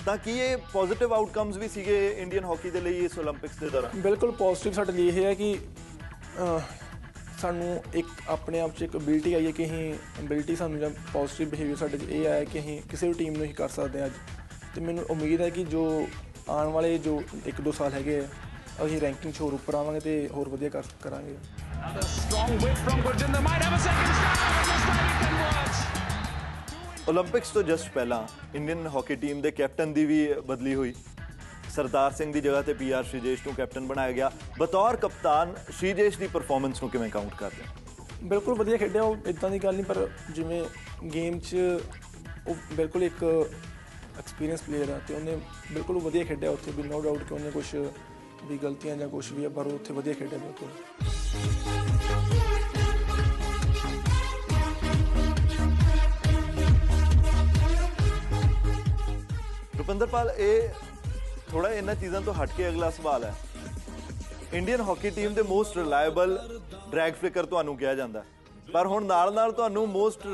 ਤਾਂ ਕੀ ਇਹ ਪੋਜ਼ਿਟਿਵ ਆਊਟਕਮਸ ਵੀ ਸੀਗੇ ਇੰਡੀਅਨ ਹਾਕੀ ਦੇ ਲਈ ਇਸ 올림픽ਸ ਦੇ ਦੌਰਾਨ? ਬਿਲਕੁਲ ਪੋਜ਼ਿਟਿਵ ਸਾਡੇ ਲਈ ਇਹ ਹੈ ਕਿ ਸਾਨੂੰ ਇੱਕ ਆਪਣੇ ਆਪ 'ਚ ਇੱਕ ਅਬਿਲਿਟੀ ਆਈ ਹੈ ਕਿ ਅਸੀਂ ਅਬਿਲਟੀ ਸਾਨੂੰ ਜਾਂ ਪੋਜ਼ਿਟਿਵ ਬਿਹੇਵੀਅਰ ਸਾਡੇ 'ਚ ਇਹ ਆਇਆ ਕਿ ਅਸੀਂ ਕਿਸੇ ਵੀ ਟੀਮ ਨੂੰ ਹੀ ਕਰ ਸਕਦੇ ਹਾਂ ਅੱਜ। ਤੇ ਮੈਨੂੰ ਉਮੀਦ ਹੈ ਕਿ ਜੋ ਆਉਣ ਵਾਲੇ ਜੋ 1-2 ਸਾਲ ਹੈਗੇ ਆ, ਅਸੀਂ ਰੈਂਕਿੰਗ 'ਚ ਹੋਰ ਉੱਪਰ ਆਵਾਂਗੇ ਤੇ ਹੋਰ ਵਧੀਆ ਕਰਾਂਗੇ। ਓਲੰਪਿਕਸ ਤੋਂ ਜਸਟ ਪਹਿਲਾਂ ਇੰਡੀਅਨ ਹਾਕੀ ਟੀਮ ਦੇ ਕੈਪਟਨ ਦੀ ਵੀ ਬਦਲੀ ਹੋਈ। ਸਰਦਾਰ ਸਿੰਘ ਦੀ ਜਗ੍ਹਾ ਤੇ ਪੀ ਆਰ ਸ਼੍ਰੀਜੇਸ਼ ਨੂੰ ਕੈਪਟਨ ਬਣਾਇਆ ਗਿਆ। ਬਤੌਰ ਕਪਤਾਨ ਸ਼੍ਰੀਜੇਸ਼ ਦੀ ਪਰਫਾਰਮੈਂਸ ਨੂੰ ਕਿਵੇਂ ਕਾਊਂਟ ਕਰਦੇ ਹੋ? ਬਿਲਕੁਲ ਵਧੀਆ ਖੇਡਿਆ ਉਹ ਇਦਾਂ ਦੀ ਗੱਲ ਨਹੀਂ, ਪਰ ਜਿਵੇਂ ਗੇਮ 'ਚ ਉਹ ਬਿਲਕੁਲ ਇੱਕ ਐਕਸਪੀਰੀਅੰਸ ਪਲੇਅਰ ਆ ਤੇ ਉਹਨੇ ਬਿਲਕੁਲ ਵਧੀਆ ਖੇਡਿਆ ਉੱਥੇ ਵੀ ਨੋ ਡਾਊਟ ਕਿ ਉਹਨੇ ਕੁਝ ਵੀ ਗਲਤੀਆਂ ਜਾਂ ਕੁਝ ਵੀ ਆ, ਪਰ ਉਹ ਉੱਥੇ ਵਧੀਆ ਖੇਡਿਆ ਬਿਲਕੁਲ। ਰੁਪਿੰਦਰਪਾਲ, ਇਹ ਥੋੜਾ ਇਹਨਾਂ ਚੀਜ਼ਾਂ ਤੋਂ ਹਟ ਕੇ ਅਗਲਾ ਸਵਾਲ ਹੈ। ਇੰਡੀਅਨ ਹਾਕੀ ਟੀਮ ਦੇ ਮੋਸਟ ਰਿਲਾਇਬਲ ਡਰੈਗ ਫਲਿਕਰ ਤੁਹਾਨੂੰ ਕਿਹਾ ਜਾਂਦਾ ਪਰ ਹੁਣ ਨਾਲ ਨਾਲ ਤੁਹਾਨੂੰ ਮੋਸਟ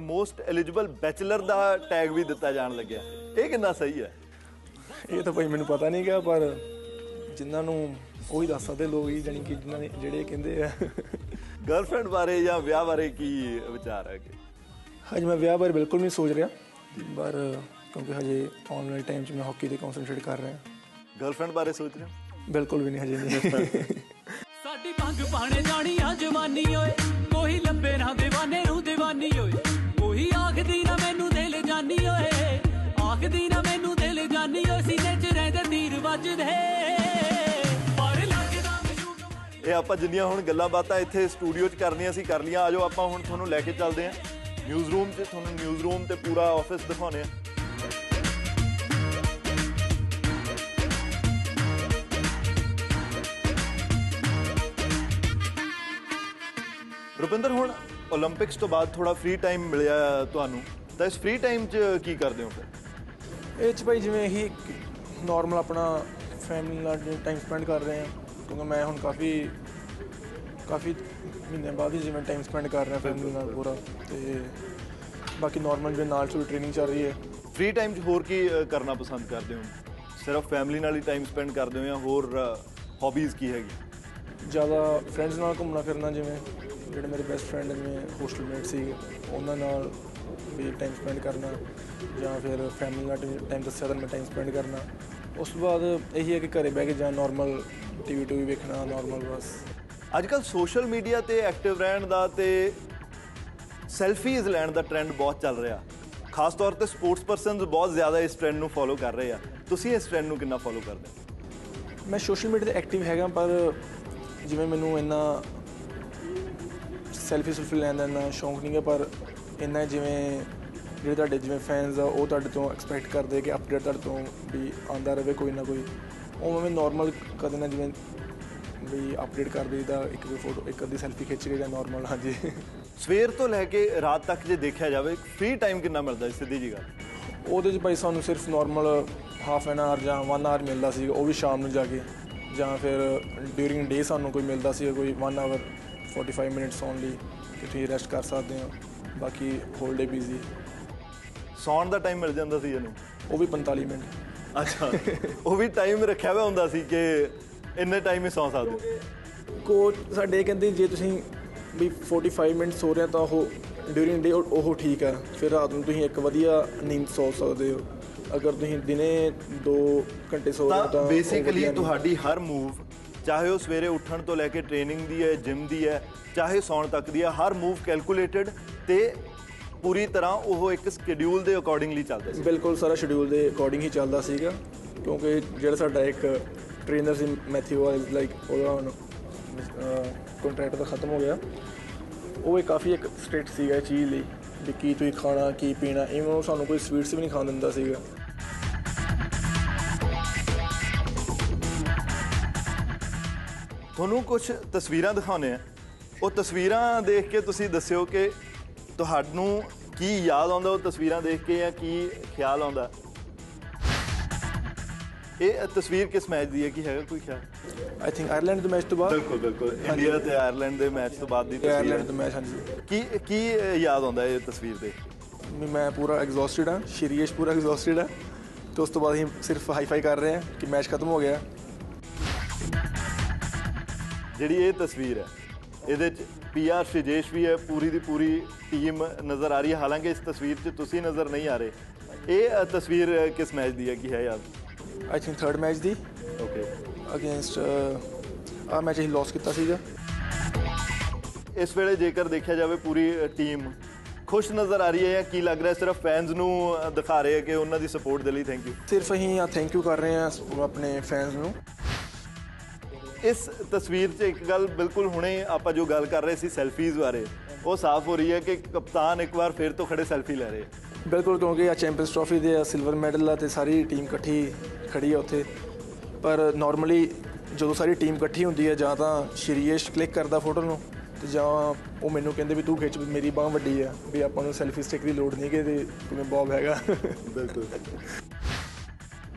ਮੋਸਟ ਐਲੀਜੀਬਲ ਬੈਚਲਰ ਦਾ ਟੈਗ ਵੀ ਦਿੱਤਾ ਜਾਣ ਲੱਗਿਆ ਇਹ ਕਿੰਨਾ ਸਹੀ ਹੈ? ਇਹ ਤਾਂ ਭਾਈ ਮੈਨੂੰ ਪਤਾ ਨਹੀਂ ਗਿਆ, ਪਰ ਜਿਨ੍ਹਾਂ ਨੂੰ ਉਹ ਹੀ ਦੱਸ ਸਕਦੇ ਲੋਕ ਹੀ ਜਾਨੀ ਕਿ ਜਿਨ੍ਹਾਂ ਨੇ ਜਿਹੜੇ ਕਹਿੰਦੇ ਆ। ਗਰਲਫ੍ਰੈਂਡ ਬਾਰੇ ਜਾਂ ਵਿਆਹ ਬਾਰੇ ਕੀ ਵਿਚਾਰ ਹੈ ਕਿ ਹਜੇ ਮੈਂ ਵਿਆਹ ਬਾਰੇ ਬਿਲਕੁਲ ਨਹੀਂ ਸੋਚ ਰਿਹਾ ਪਰ ਕਿਉਂਕਿ ਹਜੇ ਆਉਣ ਵਾਲੇ ਟਾਈਮ 'ਚ ਮੈਂ ਹਾਕੀ ਤੇ ਕਨਸੈਂਟਰੇਟ ਕਰ ਰਿਹਾ। ਗਰਲਫ੍ਰੈਂਡ ਬਾਰੇ ਸੋਚ ਰਿਹਾ ਬਿਲਕੁਲ ਵੀ ਨਹੀਂ ਹਜੇ। ਨਹੀਂ ਸਾਡੀ ਪੰਗ ਪਾਣੇ ਜਾਣੀ ਆ ਜਵਾਨੀ ਓਏ ਕੋਈ ਲੱਭੇ ਨਾ دیਵਾਨੇ ਨੂੰ دیਵਾਨੀ ਓਏ। ਉਹੀ ਆਖਦੀ ਨਾ ਮੈਨੂੰ ਦਿਲ ਜਾਨੀ ਓਏ ਆਖਦੀ ਨਾ ਮੈਨੂੰ ਦਿਲ ਜਾਨੀ ਓਏ ਸੀਨੇ 'ਚ ਰਹਿੰਦੇ ਤੀਰ ਵੱਜਦੇ ਇਹ ਆਪਾਂ ਜਿੰਨੀਆਂ ਹੁਣ ਗੱਲਾਂ ਬਾਤਾਂ ਇੱਥੇ ਸਟੂਡੀਓ 'ਚ ਕਰਨੀਆਂ ਸੀ, ਕਰ ਲੀਆਂ ਆਜੋ ਆਪਾਂ ਹੁਣ ਤੁਹਾਨੂੰ ਲੈ ਕੇ ਚੱਲਦੇ ਆਂ ਨਿਊਜ਼ ਰੂਮ 'ਚ ਤੁਹਾਨੂੰ ਨਿਊਜ਼ ਰੂਮ ਤੇ ਪੂਰਾ ਆਫਿਸ ਦਿਖਾਉਣੇ ਆ ਰੁਪਿੰਦਰ, ਹੁਣ 올림픽ਸ ਤੋਂ ਬਾਅਦ ਥੋੜਾ ਫ੍ਰੀ ਟਾਈਮ ਮਿਲਿਆ ਤੁਹਾਨੂੰ। ਤਾਂ ਇਸ ਫ੍ਰੀ ਟਾਈਮ 'ਚ ਕੀ ਕਰਦੇ ਹੋ ਫਿਰ? ਇਹ 'ਚ ਭਾਈ ਜਿਵੇਂ ਹੀ ਨਾਰਮਲ ਆਪਣਾ ਫੈਮਿਲੀ ਨਾਲ ਟਾਈਮ ਸਪੈਂਡ ਕਰ ਰਹੇ ਆ ਕਿਉਂਕਿ ਮੈਂ ਹੁਣ ਕਾਫੀ ਕਾਫੀ ਮਹੀਨਿਆਂ ਬਾਅਦ ਹੀ ਜਿਵੇਂ ਟਾਈਮ ਸਪੈਂਡ ਕਰ ਰਿਹਾ ਫੈਮਿਲੀ ਨਾਲ ਪੂਰਾ ਤੇ ਬਾਕੀ ਨਾਰਮਲ ਜਿਵੇਂ ਨਾਲ ਚੋਂ ਟ੍ਰੇਨਿੰਗ ਚੱਲ ਰਹੀ ਹੈ। ਫ੍ਰੀ ਟਾਈਮ 'ਚ ਹੋਰ ਕੀ ਕਰਨਾ ਪਸੰਦ ਕਰਦੇ ਹੋ? ਸਿਰਫ ਫੈਮਿਲੀ ਨਾਲ ਹੀ ਟਾਈਮ ਸਪੈਂਡ ਕਰਦੇ ਹੋ ਜਾਂ ਹੋਰ ਹੌਬੀਜ਼ ਕੀ ਹੈਗੀ ਜ਼ਿਆਦਾ ਫਰੈਂਡਸ ਨਾਲ ਘੁੰਮਣਾ ਫਿਰਨਾ ਜਿਵੇਂ ਜਿਹੜੇ ਮੇਰੇ ਬੈਸਟ ਫਰੈਂਡ ਜਿਵੇਂ ਹੋਸਟਲਮੇਟ ਸੀ ਉਹਨਾਂ ਨਾਲ ਵੀ ਟਾਈਮ ਸਪੈਂਡ ਕਰਨਾ ਜਾਂ ਫਿਰ ਫੈਮਿਲੀ ਨਾਲ ਟਾਈਮ ਦੱਸਿਆ ਤਾਂ ਮੈਂ ਟਾਈਮ ਸਪੈਂਡ ਕਰਨਾ। ਉਸ ਤੋਂ ਬਾਅਦ ਇਹੀ ਹੈ ਕਿ ਘਰੇ ਬਹਿ ਕੇ ਜਾਂ ਨਾਰਮਲ ਟੀਵੀ ਟੂਵੀ ਵੇਖਣਾ ਨਾਰਮਲ ਬਸ। ਅੱਜ ਕੱਲ ਸੋਸ਼ਲ ਮੀਡੀਆ ਤੇ ਐਕਟਿਵ ਰਹਿਣ ਦਾ ਤੇ ਸੈਲਫੀਜ਼ ਲੈਣ ਦਾ ਟ੍ਰੈਂਡ ਬਹੁਤ ਚੱਲ ਰਿਹਾ। ਖਾਸ ਤੌਰ ਤੇ ਸਪੋਰਟਸ ਪਰਸਨਸ ਬਹੁਤ ਜ਼ਿਆਦਾ ਇਸ ਟ੍ਰੈਂਡ ਨੂੰ ਫੋਲੋ ਕਰ ਰਹੇ ਆ। ਤੁਸੀਂ ਇਸ ਟ੍ਰੈਂਡ ਨੂੰ ਕਿੰਨਾ ਫੋਲੋ ਕਰਦੇ? ਮੈਂ ਸੋਸ਼ਲ ਮੀਡੀਆ ਤੇ ਐਕਟਿਵ ਹੈਗਾ ਪਰ ਜਿਵੇਂ ਮੈਨੂੰ ਇੰਨਾ ਸੈਲਫੀ ਸੁਲਫੀ ਲੈਣ ਦਾ ਇੰਨਾ ਸ਼ੌਂਕ ਨਹੀਂ ਹੈ ਪਰ ਇੰਨਾ ਜਿਵੇਂ ਜਿਹੜੇ ਤੁਹਾਡੇ ਜਿਵੇਂ ਫੈਨਸ ਆ ਉਹ ਤੁਹਾਡੇ ਤੋਂ ਐਕਸਪੈਕਟ ਕਰਦੇ ਕਿ ਅਪਡੇਟ ਤੁਹਾਡੇ ਤੋਂ ਵੀ ਆਂਦਾ ਰਹੇ ਕੋਈ ਨਾ ਕੋਈ। ਉਹ ਮੈਂ ਨਾਰਮਲ ਕਦੇ ਨਾ ਜਿਵੇਂ ਵੀ ਅਪਡੇਟ ਕਰ ਦਈਦਾ ਇੱਕ ਦੋ ਫੋਟੋ ਇੱਕ ਅੱਧੀ ਸੈਲਫੀ ਖਿੱਚ ਕੇ ਜਾਂ ਨਾਰਮਲ ਹਾਂਜੀ। ਸਵੇਰ ਤੋਂ ਲੈ ਕੇ ਰਾਤ ਤੱਕ ਜੇ ਦੇਖਿਆ ਜਾਵੇ ਫ੍ਰੀ ਟਾਈਮ ਕਿੰਨਾ ਮਿਲਦਾ ਸਿੱਧੀ ਜੀ ਗੱਲ? ਉਹਦੇ 'ਚ ਭਾਈ ਸਾਨੂੰ ਸਿਰਫ ਨਾਰਮਲ ਹਾਫ ਐਨ ਆਵਰ ਜਾਂ 1 ਆਵਰ ਮਿਲਦਾ ਸੀ ਉਹ ਵੀ ਸ਼ਾਮ ਨੂੰ ਜਾ ਕੇ। ਜਾਂ ਫਿਰ ਡਿਊਰਿੰਗ ਡੇ ਸਾਨੂੰ ਕੋਈ ਮਿਲਦਾ ਸੀ ਕੋਈ 1 ਆਵਰ 45 ਮਿੰਟਸ ਓਨਲੀ ਕਿ ਤੁਸੀਂ ਰੈਸਟ ਕਰ ਸਕਦੇ ਹੋ ਬਾਕੀ ਹੋਲ ਡੇ ਬਿਜ਼ੀ ਸੌਣ ਦਾ ਟਾਈਮ ਮਿਲ ਜਾਂਦਾ ਸੀ ਇਹਨੂੰ? ਉਹ ਵੀ 45 ਮਿੰਟ। ਅੱਛਾ। ਉਹ ਵੀ ਟਾਈਮ ਰੱਖਿਆ ਹੋਇਆ ਹੁੰਦਾ ਸੀ ਕਿ ਇੰਨੇ ਟਾਈਮ ਹੀ ਸੌਂ ਸਕਦੇ। ਕੋਚ ਸਾਡੇ ਕਹਿੰਦੇ ਜੇ ਤੁਸੀਂ ਵੀ 45 ਮਿੰਟ ਸੋ ਰਹੇ ਤਾਂ ਉਹ ਡਿਊਰਿੰਗ ਡੇ ਉਹ ਠੀਕ ਆ ਫਿਰ ਰਾਤ ਨੂੰ ਤੁਸੀਂ ਇੱਕ ਵਧੀਆ ਨੀਂਦ ਸੌ ਸਕਦੇ ਹੋ। ਅਗਰ ਤੁਸੀਂ ਦਿਨੇ 2 ਘੰਟੇ ਸੋ ਰਹੇ ਹੋ ਤਾਂ ਬੇਸਿਕਲੀ। ਤੁਹਾਡੀ ਹਰ ਮੂਵ ਚਾਹੇ ਉਹ ਸਵੇਰੇ ਉੱਠਣ ਤੋਂ ਲੈ ਕੇ ਟ੍ਰੇਨਿੰਗ ਦੀ ਹੈ ਜਿਮ ਦੀ ਹੈ ਚਾਹੇ ਸੌਣ ਤੱਕ ਦੀ ਹੈ ਹਰ ਮੂਵ ਕੈਲਕੂਲੇਟਡ ਤੇ ਪੂਰੀ ਤਰ੍ਹਾਂ ਉਹ ਇੱਕ ਸਕੇਡਿਊਲ ਦੇ ਅਕੋਰਡਿੰਗਲੀ ਚੱਲਦਾ ਸੀ। ਬਿਲਕੁਲ ਸਾਰਾ ਸ਼ਡਿਊਲ ਦੇ ਅਕੋਰਡਿੰਗ ਹੀ ਚੱਲਦਾ ਸੀਗਾ ਕਿਉਂਕਿ ਜਿਹੜਾ ਸਾਡਾ ਇੱਕ ਟ੍ਰੇਨਰ ਸੀ ਮੈਥਿਊ ਵਾਈਜ਼ ਲਾਈਕ ਉਹਦਾ ਕੰਟਰੈਕਟ ਤਾਂ ਖਤਮ ਹੋ ਗਿਆ। ਉਹ ਇੱਕ ਕਾਫੀ ਇੱਕ ਸਟ੍ਰਿਕਟ ਸੀਗਾ ਇਹ ਚੀਜ਼ ਲਈ ਵੀ ਕੀ ਤੁਸੀਂ ਖਾਣਾ ਕੀ ਪੀਣਾ ਇਵਨ ਉਹ ਸਾਨੂੰ ਕੋਈ ਸਵੀਟਸ ਵੀ ਨਹੀਂ ਖਾਣ ਦਿੰਦਾ ਸੀਗਾ। ਤੁਹਾਨੂੰ ਕੁਝ ਤਸਵੀਰਾਂ ਦਿਖਾਉਣੇ ਆ ਉਹ ਤਸਵੀਰਾਂ ਦੇਖ ਕੇ ਤੁਸੀਂ ਦੱਸਿਓ ਕਿ ਤੁਹਾਨੂੰ ਕੀ ਯਾਦ ਆਉਂਦਾ ਉਹ ਤਸਵੀਰਾਂ ਦੇਖ ਕੇ ਜਾਂ ਕੀ ਖਿਆਲ ਆਉਂਦਾ? ਇਹ ਤਸਵੀਰ ਕਿਸ ਮੈਚ ਦੀ ਹੈ? ਕੀ ਹੈਗਾ? ਕੋਈ ਖਿਆਲ? ਆਈ ਥਿੰਕ ਆਇਰਲੈਂਡ ਦੇ ਮੈਚ ਤੋਂ ਬਾਅਦ। ਬਿਲਕੁਲ ਬਿਲਕੁਲ। ਇੰਡੀਆ ਤੇ ਆਇਰਲੈਂਡ ਦੇ ਮੈਚ ਤੋਂ ਬਾਅਦ ਦੀ ਤਸਵੀਰ ਆਇਰਲੈਂਡ ਦਾ ਮੈਚ ਹਾਂਜੀ। ਕੀ ਕੀ ਯਾਦ ਆਉਂਦਾ ਇਹ ਤਸਵੀਰ ਦੇਖ ਕੇ? ਮੈਂ ਪੂਰਾ ਐਗਜ਼ੌਸਟਡ ਹਾਂ ਸ਼ਰੀਏਸ਼ ਪੂਰਾ ਐਗਜ਼ੌਸਟਡ ਹੈ। ਤੇ ਉਸ ਤੋਂ ਬਾਅਦ ਅਸੀਂ ਸਿਰਫ ਹਾਈ-ਫਾਈ ਕਰ ਰਹੇ ਹਾਂ ਕਿ ਮੈਚ ਖਤਮ ਹੋ ਗਿਆ। ਜਿਹੜੀ ਇਹ ਤਸਵੀਰ ਹੈ ਇਹਦੇ ਚ ਪੀਆਰ ਸ਼ਿਜੇਸ਼ ਵੀ ਹੈ ਪੂਰੀ ਦੀ ਪੂਰੀ ਟੀਮ ਨਜ਼ਰ ਆ ਰਹੀ ਹੈ। ਹਾਲਾਂਕਿ ਇਸ ਤਸਵੀਰ 'ਚ ਤੁਸੀਂ ਨਜ਼ਰ ਨਹੀਂ ਆ ਰਹੇ। ਇਹ ਤਸਵੀਰ ਕਿਸ ਮੈਚ ਦੀ ਹੈ ਕੀ ਹੈ ਯਾਦ? ਆਈ ਥਿੰਕ ਥਰਡ ਮੈਚ ਦੀ। ਓਕੇ ਅਗੇਂਸਟ ਆ ਮੈਚ ਅਸੀਂ ਲਾਸ ਕੀਤਾ ਸੀਗਾ। ਇਸ ਵੇਲੇ ਜੇਕਰ ਦੇਖਿਆ ਜਾਵੇ ਪੂਰੀ ਟੀਮ ਖੁਸ਼ ਨਜ਼ਰ ਆ ਰਹੀ ਹੈ ਜਾਂ ਕੀ ਲੱਗ ਰਿਹਾ? ਹੈ? ਸਿਰਫ ਫੈਨਸ ਨੂੰ ਦਿਖਾ ਰਹੇ ਹੈ ਕਿ ਉਹਨਾਂ ਦੀ ਸਪੋਰਟ ਦੇ ਲਈ ਥੈਂਕ ਯੂ ਸਿਰਫ ਅਸੀਂ ਆ ਥੈਂਕ ਯੂ ਕਰ ਰਹੇ ਹਾਂ ਆਪਣੇ ਫੈਨਸ ਨੂੰ। ਇਸ ਤਸਵੀਰ 'ਚ ਇੱਕ ਗੱਲ ਬਿਲਕੁਲ ਹੁਣੇ ਆਪਾਂ ਜੋ ਗੱਲ ਕਰ ਰਹੇ ਸੀ ਸੈਲਫੀਜ਼ ਬਾਰੇ ਉਹ ਸਾਫ਼ ਹੋ ਰਹੀ ਹੈ ਕਿ ਕਪਤਾਨ ਇੱਕ ਵਾਰ ਫਿਰ ਤੋਂ ਖੜੇ ਸੈਲਫੀ ਲੈ ਰਹੇ ਬਿਲਕੁਲ ਕਿਉਂਕਿ ਆ ਚੈਂਪੀਅਨਸ ਟਰਾਫੀ ਦੇ ਸਿਲਵਰ ਮੈਡਲ ਆ ਤੇ ਸਾਰੀ ਟੀਮ ਇਕੱਠੀ ਖੜੀ ਆ ਉੱਥੇ। ਪਰ ਨਾਰਮਲੀ ਜਦੋਂ ਸਾਰੀ ਟੀਮ ਇਕੱਠੀ ਹੁੰਦੀ ਹੈ ਜਾਂ ਤਾਂ ਸ਼ਰੀਏਸ਼ ਕਲਿੱਕ ਕਰਦਾ ਫੋਟੋ ਨੂੰ ਤੇ ਜਾਂ ਉਹ ਮੈਨੂੰ ਕਹਿੰਦੇ ਵੀ ਤੂੰ ਖਿੱਚ ਮੇਰੀ ਬਾਹ ਵੱਡੀ ਆ ਵੀ ਆਪਾਂ ਨੂੰ ਸੈਲਫੀ ਸਟਿਕ ਦੀ ਲੋੜ ਨਹੀਂ ਕਿ ਤੇ ਕਿਵੇਂ ਬੌਬ ਹੈਗਾ। ਬਿਲਕੁਲ।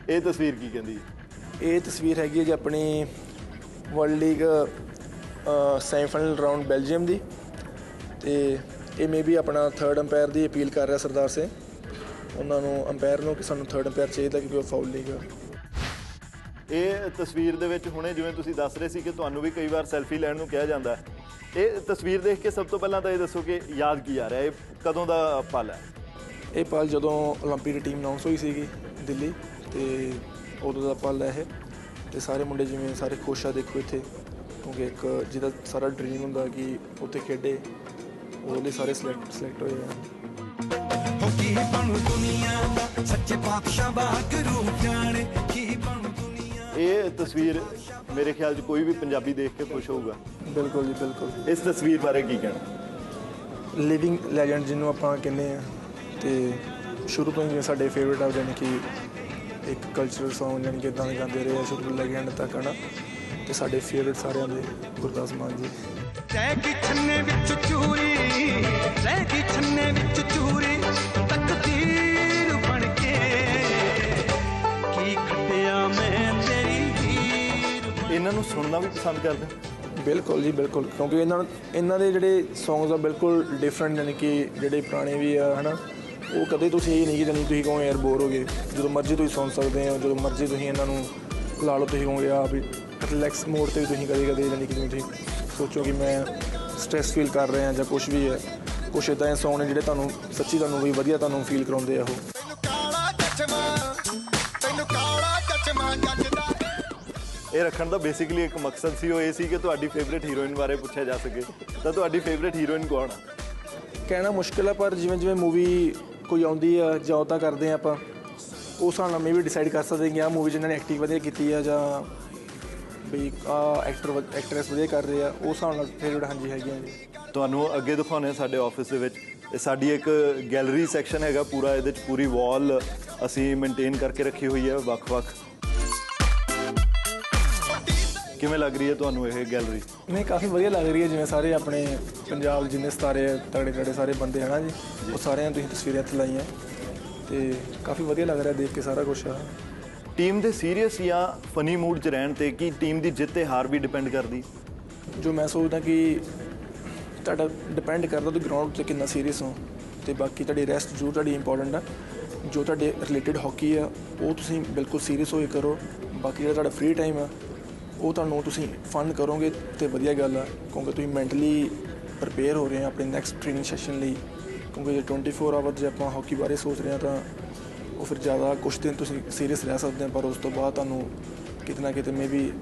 ਇਹ ਤਸਵੀਰ ਕੀ ਕਹਿੰਦੀ? ਇਹ ਤਸਵੀਰ ਹੈਗੀ ਹੈ ਜੀ ਆਪਣੀ world league semifinal round Belgium ਦੀ ਤੇ ਇਹ ਮੇ ਵੀ ਆਪਣਾ ਥਰਡ ਅੰਪਾਇਰ ਦੀ ਅਪੀਲ ਕਰ ਰਿਹਾ ਸਰਦਾਰ ਸਿੰਘ ਉਹਨਾਂ ਨੂੰ ਅੰਪਾਇਰ ਨੂੰ ਕਿ ਸਾਨੂੰ ਥਰਡ ਅੰਪਾਇਰ ਚਾਹੀਦਾ ਕਿਉਂਕਿ ਉਹ ਫਾਉਲ ਲੀਗ ਆ ਇਹ ਤਸਵੀਰ ਦੇ ਵਿੱਚ ਹੁਣੇ ਜਿਵੇਂ ਤੁਸੀਂ ਦੱਸ ਰਹੇ ਸੀ ਕਿ ਤੁਹਾਨੂੰ ਵੀ ਕਈ ਵਾਰ ਸੈਲਫੀ ਲੈਣ ਨੂੰ ਕਿਹਾ ਜਾਂਦਾ ਹੈ ਇਹ ਤਸਵੀਰ ਦੇਖ ਕੇ ਸਭ ਤੋਂ ਪਹਿਲਾਂ ਤਾਂ ਇਹ ਦੱਸੋ ਕਿ ਯਾਦ ਕੀ ਆ ਰਿਹਾ ਇਹ ਕਦੋਂ ਦਾ ਪਲ ਹੈ ਇਹ ਪਲ ਜਦੋਂ 올림픽 ਦੀ ਟੀਮ ਅਨਾਉਂਸ ਹੋਈ ਸੀਗੀ ਦਿੱਲੀ ਤੇ ਉਦੋਂ ਦਾ ਪਲ ਹੈ ਇਹ ਤੇ ਸਾਰੇ ਮੁੰਡੇ ਜਿਵੇਂ ਸਾਰੇ ਖੁਸ਼ ਆ ਦੇਖੋ ਇੱਥੇ। ਕਿਉਂਕਿ ਇੱਕ ਜਿਹਦਾ ਸਾਰਾ ਡ੍ਰੀਮ ਹੁੰਦਾ ਕਿ ਉੱਥੇ ਖੇਡੇ ਉਹਦੇ ਲਈ ਸਾਰੇ ਸਿਲੈਕਟ ਸਿਲੈਕਟ ਹੋਏ ਆ। ਹੋ ਕੀ ਬਣੂ ਦੁਨੀਆ ਦਾ? ਸੱਚੇ ਪਾਤਸ਼ਾਹ ਵਾਹਿਗੁਰੂ ਜਾਣੇ। ਕੀ ਬਣੂ ਦੁਨੀਆ ਇਹ ਤਸਵੀਰ ਮੇਰੇ ਖਿਆਲ 'ਚ ਕੋਈ ਵੀ ਪੰਜਾਬੀ ਦੇਖ ਕੇ ਖੁਸ਼ ਹੋਊਗਾ। ਬਿਲਕੁਲ ਜੀ ਬਿਲਕੁਲ। ਇਸ ਤਸਵੀਰ ਬਾਰੇ ਕੀ ਕਹਿਣਾ? ਲਿਵਿੰਗ ਲੈਜੈਂਡ ਜਿਹਨੂੰ ਆਪਾਂ ਕਹਿੰਦੇ ਆ ਤੇ ਸ਼ੁਰੂ ਤੋਂ ਹੀ ਜਿਵੇਂ ਸਾਡੇ ਫੇਵਰਿਟ ਆ ਜਾਨੀ ਕਿ ਇੱਕ ਕਲਚਰਲ Song ਜਾਨੀ ਕਿ ਇਦਾਂ ਦੇ ਗਾਉਂਦੇ ਰਹੇ ਆ ਸ਼ੁਰੂ ਤੋਂ ਲੈ ਕੇ ਤੱਕ ਹਨਾ? ਤੇ ਸਾਡੇ ਫੇਵਰਿਟ ਸਾਰਿਆਂ ਦੇ ਗੁਰਦਾਸ ਮਾਨ ਜੀ। ਰਹਿ ਗਈ ਛੰਨੇ ਵਿੱਚ ਚੂਰੀ ਰਹਿ ਗਈ ਛੰਨੇ ਵਿੱਚ ਚੂਰੀ ਤਕਦੀਰ ਬਣ ਕੇ। ਕੀ ਖੱਟਿਆ ਮੈਂ ਤੇਰੀ ਹੀਰ ਇਹਨਾਂ ਨੂੰ ਸੁਣਨਾ ਵੀ ਪਸੰਦ ਕਰਦੇ? ਬਿਲਕੁਲ ਜੀ ਬਿਲਕੁਲ। ਕਿਉਂਕਿ ਇਹਨਾਂ ਇਹਨਾਂ ਦੇ ਜਿਹੜੇ Songs ਆ ਬਿਲਕੁਲ ਡਿਫਰੈਂਟ ਯਾਨੀ ਕਿ ਜਿਹੜੇ ਪੁਰਾਣੇ ਵੀ ਆ ਹਨਾ? ਉਹ ਕਦੇ ਤੁਸੀਂ ਇਹ ਨਹੀਂ ਕਿ ਜਾਨੀ ਤੁਸੀਂ ਕਹੋ ਯਾਰ ਬੋਰ ਹੋ ਗਏ। ਜਦੋਂ ਮਰਜ਼ੀ ਤੁਸੀਂ ਸੁਣ ਸਕਦੇ ਹੋ ਜਦੋਂ ਮਰਜ਼ੀ ਤੁਸੀਂ ਇਹਨਾਂ ਨੂੰ ਲਾ ਲਓ ਤੁਸੀਂ ਕਹੋਗੇ ਆ ਵੀ ਰਿਲੈਕਸ ਮੋਡ ਤੇ ਵੀ ਤੁਸੀਂ ਕਦੇ ਕਦੇ ਯਾਨੀ ਕਿ ਤੁਸੀਂ ਸੋਚੋ ਕਿ ਮੈਂ ਸਟ੍ਰੈਸ ਫੀਲ ਕਰ ਰਿਹਾ ਜਾਂ ਕੁਝ ਵੀ ਹੈ। ਕੁਛ ਇਦਾਂ ਦੇ Song ਨੇ ਜਿਹੜੇ ਤੁਹਾਨੂੰ ਸੱਚੀ ਤੁਹਾਨੂੰ ਵੀ ਵਧੀਆ ਤੁਹਾਨੂੰ ਫੀਲ ਕਰਾਉਂਦੇ ਆ ਉਹ। ਇਹ ਰੱਖਣ ਦਾ ਬੇਸਿਕਲੀ ਇੱਕ ਮਕਸਦ ਸੀ ਉਹ ਇਹ ਸੀ ਕਿ ਤੁਹਾਡੀ ਫੇਵਰਿਟ ਹੀਰੋਇਨ ਬਾਰੇ ਪੁੱਛਿਆ ਜਾ ਸਕੇ। ਤਾਂ ਤੁਹਾਡੀ ਫੇਵਰਿਟ ਹੀਰੋਇਨ ਕੌਣ ਆ? ਕਹਿਣਾ ਮੁਸ਼ਕਿਲ ਆ ਪਰ ਜਿਵੇਂ ਜਿਵੇਂ ਮੂਵੀ ਕੋਈ ਆਉਂਦੀ ਆ ਜਾਂ ਉਹ ਤਾਂ ਕਰਦੇ ਆ ਆਪਾਂ, ਉਸ ਹਿਸਾਬ ਨਾਲ ਮੈਂ ਵੀ ਡਿਸਾਈਡ ਕਰ ਸਕਦੇ ਕਿ ਆਹ ਮੂਵੀ ਜਿਹਨਾਂ ਨੇ ਐਕਟਿੰਗ ਵਧੀਆ ਕੀਤੀ ਆ ਜਾਂ ਵੀ ਆ ਐਕਟਰ ਐਕਟਰੈਸ ਵਧੀਆ ਕਰ ਰਹੇ ਆ, ਉਸ ਹਿਸਾਬ ਨਾਲ ਫੇਵਰਟ ਹਾਂਜੀ ਹੈਗੀਆਂ ਜੀ। ਤੁਹਾਨੂੰ ਅੱਗੇ ਦਿਖਾਉਣੇ ਆ ਸਾਡੇ ਆਫਿਸ ਦੇ ਵਿੱਚ। ਇਹ ਸਾਡੀ ਇੱਕ ਗੈਲਰੀ ਸੈਕਸ਼ਨ ਹੈਗਾ ਪੂਰਾ, ਇਹਦੇ ਵਿੱਚ ਪੂਰੀ ਵਾਲ ਅਸੀਂ ਮੇਨਟੇਨ ਕਰਕੇ ਰੱਖੀ ਹੋਈ ਹੈ ਵੱਖ-ਵੱਖ। ਕਿਵੇਂ ਲੱਗ ਰਹੀ ਹੈ ਤੁਹਾਨੂੰ ਇਹ ਗੈਲਰੀ ਨਹੀਂ ਕਾਫੀ ਵਧੀਆ ਲੱਗ ਰਹੀ ਹੈ ਜਿਵੇਂ ਸਾਰੇ ਆਪਣੇ ਪੰਜਾਬ ਦੇ ਜਿੰਨੇ ਸਿਤਾਰੇ ਤਗੜੇ ਤਗੜੇ ਸਾਰੇ ਬੰਦੇ ਹਨਾ ਜੀ ਉਹ ਸਾਰਿਆਂ ਤੁਸੀਂ ਤਸਵੀਰਾਂ ਇੱਥੇ ਲਾਈਆਂ। ਤੇ ਕਾਫੀ ਵਧੀਆ ਲੱਗ ਰਿਹਾ ਦੇਖ ਕੇ ਸਾਰਾ ਕੁਝ ਆ ਟੀਮ ਦੇ ਸੀਰੀਅਸ ਜਾਂ ਫਨੀ ਮੂਡ 'ਚ ਰਹਿਣ ਤੇ ਕੀ ਟੀਮ ਦੀ ਜਿੱਤ ਤੇ ਹਾਰ ਵੀ ਡਿਪੈਂਡ ਕਰਦੀ? ਜੋ ਮੈਂ ਸੋਚਦਾ ਕਿ ਤੁਹਾਡਾ ਡਿਪੈਂਡ ਕਰਦਾ ਤੁਸੀਂ ਗਰਾਊਂਡ 'ਤੇ ਕਿੰਨਾ ਸੀਰੀਅਸ ਹੋ ਤੇ ਬਾਕੀ ਤੁਹਾਡੀ ਰੈਸਟ ਜ਼ਰੂਰ ਤੁਹਾਡੀ ਇੰਪੋਰਟੈਂਟ ਆ। ਜੋ ਤੁਹਾਡੇ ਰਿਲੇਟਡ ਹਾਕੀ ਆ ਉਹ ਤੁਸੀਂ ਬਿਲਕੁਲ ਸੀਰੀਅਸ ਹੋਏ ਕਰੋ। ਬਾਕੀ ਜਿਹੜਾ ਤੁਹਾਡਾ ਫ੍ਰੀ ਟਾਈਮ ਆ ਉਹ ਤੁਹਾਨੂੰ ਤੁਸੀਂ ਫਨ ਕਰੋਗੇ ਤੇ ਵਧੀਆ ਗੱਲ ਆ ਕਿਉਂਕਿ ਤੁਸੀਂ ਮੈਂਟਲੀ ਪ੍ਰਪੇਅਰ ਹੋ ਰਹੇ ਆ ਆਪਣੇ ਨੈਕਸਟ ਟ੍ਰੇਨਿੰਗ ਸੈਸ਼ਨ ਲਈ। ਕਿਉਂਕਿ ਜੇ 24 ਆਵਰ ਜੇ ਆਪਾਂ ਹਾਕੀ ਬਾਰੇ ਸੋਚ ਰਹੇ ਆ ਤਾਂ ਉਹ ਫਿਰ ਜ਼ਿਆਦਾ ਕੁਝ ਦਿਨ ਤੁਸੀਂ ਸੀਰੀਅਸ ਰਹਿ ਸਕਦੇ ਆ ਪਰ ਉਸ ਤੋਂ ਬਾਅਦ ਤੁਹਾਨੂੰ ਕਿਤੇ ਨਾ ਕਿਤੇ ਮੇ ਵੀ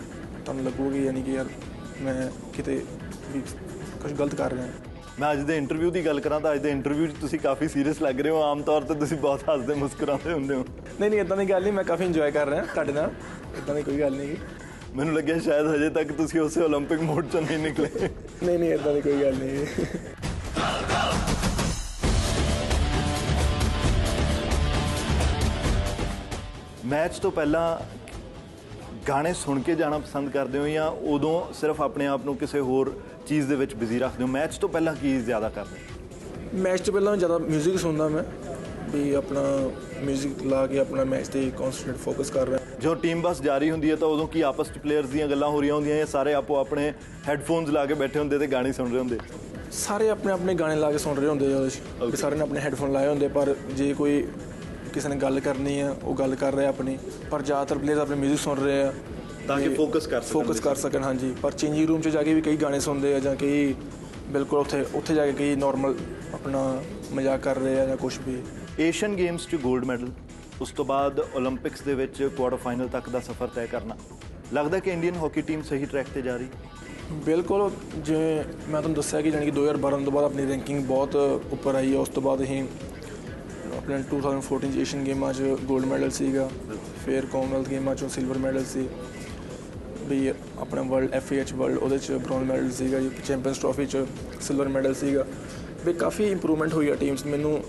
ਤੁਹਾਨੂੰ ਲੱਗੂਗੀ ਯਾਨੀ ਕਿ ਯਾਰ ਮੈਂ ਕਿਤੇ ਵੀ ਕੁਝ ਗਲਤ ਕਰ ਰਿਹਾ। ਮੈਂ ਅੱਜ ਦੇ ਇੰਟਰਵਿਊ ਦੀ ਗੱਲ ਕਰਾਂ ਤਾਂ ਅੱਜ ਦੇ ਇੰਟਰਵਿਊ 'ਚ ਤੁਸੀਂ ਕਾਫੀ ਸੀਰੀਅਸ ਲੱਗ ਰਹੇ ਹੋ। ਆਮ ਤੌਰ ਤੇ ਤੁਸੀਂ ਬਹੁਤ ਹੱਸਦੇ ਮੁਸਕਰਾਉਂਦੇ ਹੁੰਦੇ ਹੋ। ਨਹੀਂ ਨਹੀਂ ਇਦਾਂ ਦੀ ਗੱਲ ਨਹੀਂ ਮੈਂ ਕਾਫੀ ਇੰਜੋਏ ਕਰ ਰਿਹਾ ਤੁਹਾਡੇ ਨਾਲ। ਇਦਾਂ ਦੀ ਕੋਈ ਗੱਲ ਨਹੀਂ। ਮੈਨੂੰ ਲੱਗਿਆ ਸ਼ਾਇਦ ਹਜੇ ਤੱਕ ਤੁਸੀਂ ਉਸੇ 올림픽 ਮੋਡ 'ਚੋਂ ਨਹੀਂ ਨਿਕਲੇ ਨਹੀਂ ਨਹੀਂ ਇਦਾਂ ਦੀ ਕੋਈ ਗੱਲ ਨਹੀਂ ਗੀ। ਮੈਚ ਤੋਂ ਪਹਿਲਾਂ ਗਾਣੇ ਸੁਣ ਕੇ ਜਾਣਾ ਪਸੰਦ ਕਰਦੇ ਹੋ ਜਾਂ ਉਦੋਂ ਸਿਰਫ ਆਪਣੇ ਆਪ ਨੂੰ ਕਿਸੇ ਹੋਰ ਚੀਜ਼ ਦੇ ਵਿੱਚ ਬਿਜ਼ੀ ਰੱਖਦੇ ਹੋ ਮੈਚ ਤੋਂ ਪਹਿਲਾਂ ਕੀ ਜ਼ਿਆਦਾ ਕਰਦੇ ਹੋ ਮੈਚ ਤੋਂ ਪਹਿਲਾਂ ਜ਼ਿਆਦਾ 뮤직 ਸੁਣਦਾ ਮੈਂ ਵੀ ਆਪਣਾ 뮤직 ਲਾ ਕੇ ਆਪਣਾ ਮੈਚ ਤੇ ਕਨਸੈਂਟਰੇਟ ਫੋਕਸ ਕਰ ਰਿਹਾ ਜੋ ਟੀਮ ਬਸ ਜਾਰੀ ਹੁੰਦੀ ਹੈ ਤਾਂ ਉਦੋਂ ਕੀ ਆਪਸ ਵਿੱਚ ਪਲੇਅਰਸ ਦੀਆਂ ਗੱਲਾਂ ਹੋ ਰਹੀਆਂ ਹੁੰਦੀਆਂ ਜਾਂ ਸਾਰੇ ਆਪੋ ਆਪਣੇ ਹੈੱਡਫੋਨਸ ਲਾ ਕੇ ਬੈਠੇ ਹੁੰਦੇ ਤੇ ਗਾਣੇ ਸੁਣ ਰਹੇ ਹੁੰਦੇ ਸਾਰੇ ਆਪਣੇ ਆਪਣੇ ਗਾਣੇ ਲਾ ਕੇ ਸੁਣ ਰਹੇ ਹੁੰਦੇ ਆ ਉਹਦੇ 'ਚ ਵੀ ਸਾਰੇ ਨੇ ਆਪਣੇ ਹੈੱਡਫੋਨ ਲਾਏ ਹੁੰਦੇ ਪਰ ਜੇ ਕੋਈ ਕਿਸੇ ਨੇ ਗੱਲ ਕਰਨੀ ਆ ਉਹ ਗੱਲ ਕਰ ਰਿਹਾ ਆਪਣੀ ਪਰ ਜ਼ਿਆਦਾਤਰ ਪਲੇਅਰ ਆਪਣੇ 뮤직 ਸੁਣ ਰਹੇ ਆ ਤਾਂ ਕਿ focus ਕਰ ਸਕਣ ਫੋਕਸ ਕਰ ਸਕਣ ਹਾਂਜੀ ਪਰ ਚੇਂਜਿੰਗ ਰੂਮ 'ਚ ਜਾ ਕੇ ਵੀ ਕਈ ਗਾਣੇ ਸੁਣਦੇ ਆ ਜਾਂ ਕਈ ਬਿਲਕੁਲ ਉੱਥੇ ਉੱਥੇ ਜਾ ਕੇ ਕਈ ਨਾਰਮਲ ਆਪਣਾ ਮਜ਼ਾਕ ਕਰ ਰਹੇ ਆ ਜਾਂ ਕੁਝ ਵੀ ਏਸ਼ੀਅਨ ਗੇਮਸ 'ਚ 골ਡ ਮੈਡਲ ਉਸ ਤੋਂ ਬਾਅਦ 올림픽ਸ ਦੇ ਵਿੱਚ ਕੁਆਟਰ ਫਾਈਨਲ ਤੱਕ ਦਾ ਸਫ਼ਰ ਤੈਅ ਕਰਨਾ। ਲੱਗਦਾ ਕਿ ਇੰਡੀਅਨ ਹਾਕੀ ਟੀਮ ਸਹੀ ਟਰੈਕ ਤੇ ਜਾ ਰਹੀ? ਬਿਲਕੁਲ, ਜਿਵੇਂ ਮੈਂ ਤੁਹਾਨੂੰ ਦੱਸਿਆ ਕਿ ਜਾਨੀ ਕਿ 2012 ਤੋਂ ਬਾਅਦ ਆਪਣੀ ਰੈਂਕਿੰਗ ਬਹੁਤ ਉੱਪਰ ਆਈ ਹੈ, ਉਸ ਤੋਂ ਬਾਅਦ ਅਸੀਂ ਆਪਣੇ 2014 ਚ ਏਸ਼ੀਅਨ ਗੇਮਾਂ 'ਚ 골ਡ ਮੈਡਲ ਸੀਗਾ, ਫਿਰ ਕਾਮਨਵੈਲਥ ਗੇਮਾਂ 'ਚੋਂ ਸਿਲਵਰ ਮੈਡਲ ਸੀ, ਵੀ ਆਪਣਾ ਵਰਲਡ ਐਫ ਐਫਏਐਚ ਵਰਲਡ ਉਹਦੇ 'ਚ ਬ੍ਰੌਂਜ਼ ਮੈਡਲ ਸੀਗਾ ਚੈਂਪੀਅਨਸ ਟਰਾਫੀ 'ਚ ਸਿਲਵਰ ਮੈਡਲ ਸੀਗਾ, ਵੀ ਕਾਫੀ ਇੰਪਰੂਵਮੈਂਟ ਹੋਈ ਆ ਟੀਮਸ ਮੈਨੂੰ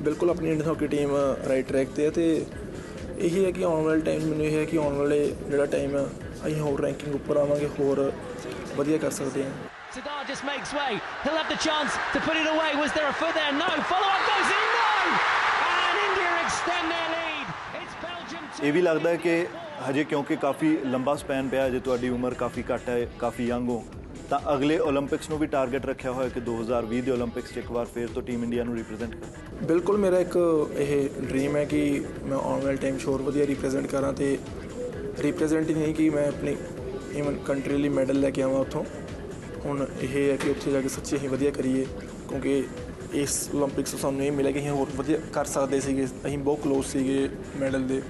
ਬਿਲਕੁਲ ਆਪਣੀ Indian hockey team right track ਤੇ ਹੈ ਤੇ ਇਹੀ ਹੈ ਕਿ ਆਉਣ ਵਾਲੇ ਟਾਈਮ ਮੈਨੂੰ ਇਹ ਹੈ ਕਿ ਆਉਣ ਵਾਲੇ ਜਿਹੜਾ ਟਾਈਮ ਆ ਅਸੀਂ ਹੋਰ ਰੈਂਕਿੰਗ ਉੱਪਰ ਆਵਾਂਗੇ ਹੋਰ ਵਧੀਆ ਕਰ ਸਕਦੇ ਹਾਂ Sadar just makes way. He'll have the chance to put it away. Was there a foot there? No. Follow up goes in. No. And India extend their lead. It's Belgium ਇਹ ਵੀ ਲੱਗਦਾ ਹੈ ਕਿ ਹਜੇ ਕਿਉਂਕਿ ਕਾਫੀ ਲੰਬਾ ਸਪੈਨ ਪਿਆ ਹਜੇ ਤੁਹਾਡੀ ਉਮਰ ਕਾਫੀ ਘੱਟ ਹੈ ਕਾਫੀ ਯੰਗ ਹੋ ਤਾਂ ਅਗਲੇ 올림픽ਸ ਨੂੰ ਵੀ ਟਾਰਗੇਟ ਰੱਖਿਆ ਹੋਇਆ ਕਿ 2020 ਦੇ 올림픽ਸ 'ਚ ਇੱਕ ਵਾਰ ਫੇਰ ਤੋਂ ਟੀਮ ਇੰਡੀਆ ਨੂੰ ਰਿਪਰੈਜ਼ੈਂਟ ਕਰ। ਬਿਲਕੁਲ ਮੇਰਾ ਇੱਕ ਇਹ ਡ੍ਰੀਮ ਹੈ ਕਿ ਮੈਂ ਆਉਣ ਵਾਲੇ ਟਾਈਮ ਸ਼ੋਰ ਵਧੀਆ ਰਿਪਰੈਜ਼ੈਂਟ ਕਰਾਂ ਤੇ ਰਿਪਰੈਜ਼ੈਂਟ ਹੀ ਨਹੀਂ ਕਿ ਮੈਂ ਆਪਣੀ ਇਵਨ ਕੰਟਰੀ ਲਈ ਮੈਡਲ ਲੈ ਕੇ ਆਵਾਂ ਉੱਥੋਂ। ਹੁਣ ਇਹ ਹੈ ਕਿ ਉੱਥੇ ਜਾ ਕੇ ਸੱਚੀ ਹੀ ਵਧੀਆ ਕਰੀਏ ਕਿਉਂਕਿ ਇਸ 올림픽ਸ ਤੋਂ ਸਾਨੂੰ ਇਹ ਮਿਲਿਆ ਕਿ ਅਸੀਂ ਹੋਰ ਵਧੀਆ ਕਰ ਸਕਦੇ ਸੀਗੇ। ਅਸੀਂ ਬਹੁਤ ক্লোਜ਼ ਸੀਗੇ ਮੈਡਲ ਦੇ।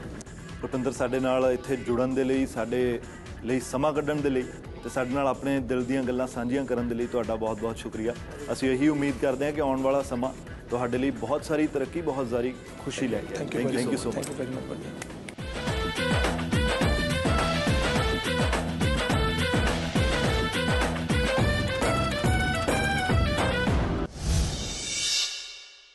ਭੁਪਿੰਦਰ ਸਾਡੇ ਨਾਲ ਇੱਥੇ ਜੁੜਨ ਦੇ ਲਈ ਸਾਡੇ ਲਈ ਸਮਾਂ ਕੱਢਣ ਦੇ ਲਈ ਤੇ ਸਾਡੇ ਨਾਲ ਆਪਣੇ ਦਿਲ ਦੀਆਂ ਗੱਲਾਂ ਸਾਂਝੀਆਂ ਕਰਨ ਦੇ ਲਈ ਤੁਹਾਡਾ ਬਹੁਤ-ਬਹੁਤ ਸ਼ੁਕਰੀਆ। ਅਸੀਂ ਇਹੀ ਉਮੀਦ ਕਰਦੇ ਹਾਂ ਕਿ ਆਉਣ ਵਾਲਾ ਸਮਾਂ ਤੁਹਾਡੇ ਲਈ ਬਹੁਤ ਸਾਰੀ ਤਰੱਕੀ ਬਹੁਤ ਸਾਰੀ ਖੁਸ਼ੀ ਲੈ ਕੇ thank you thank you so much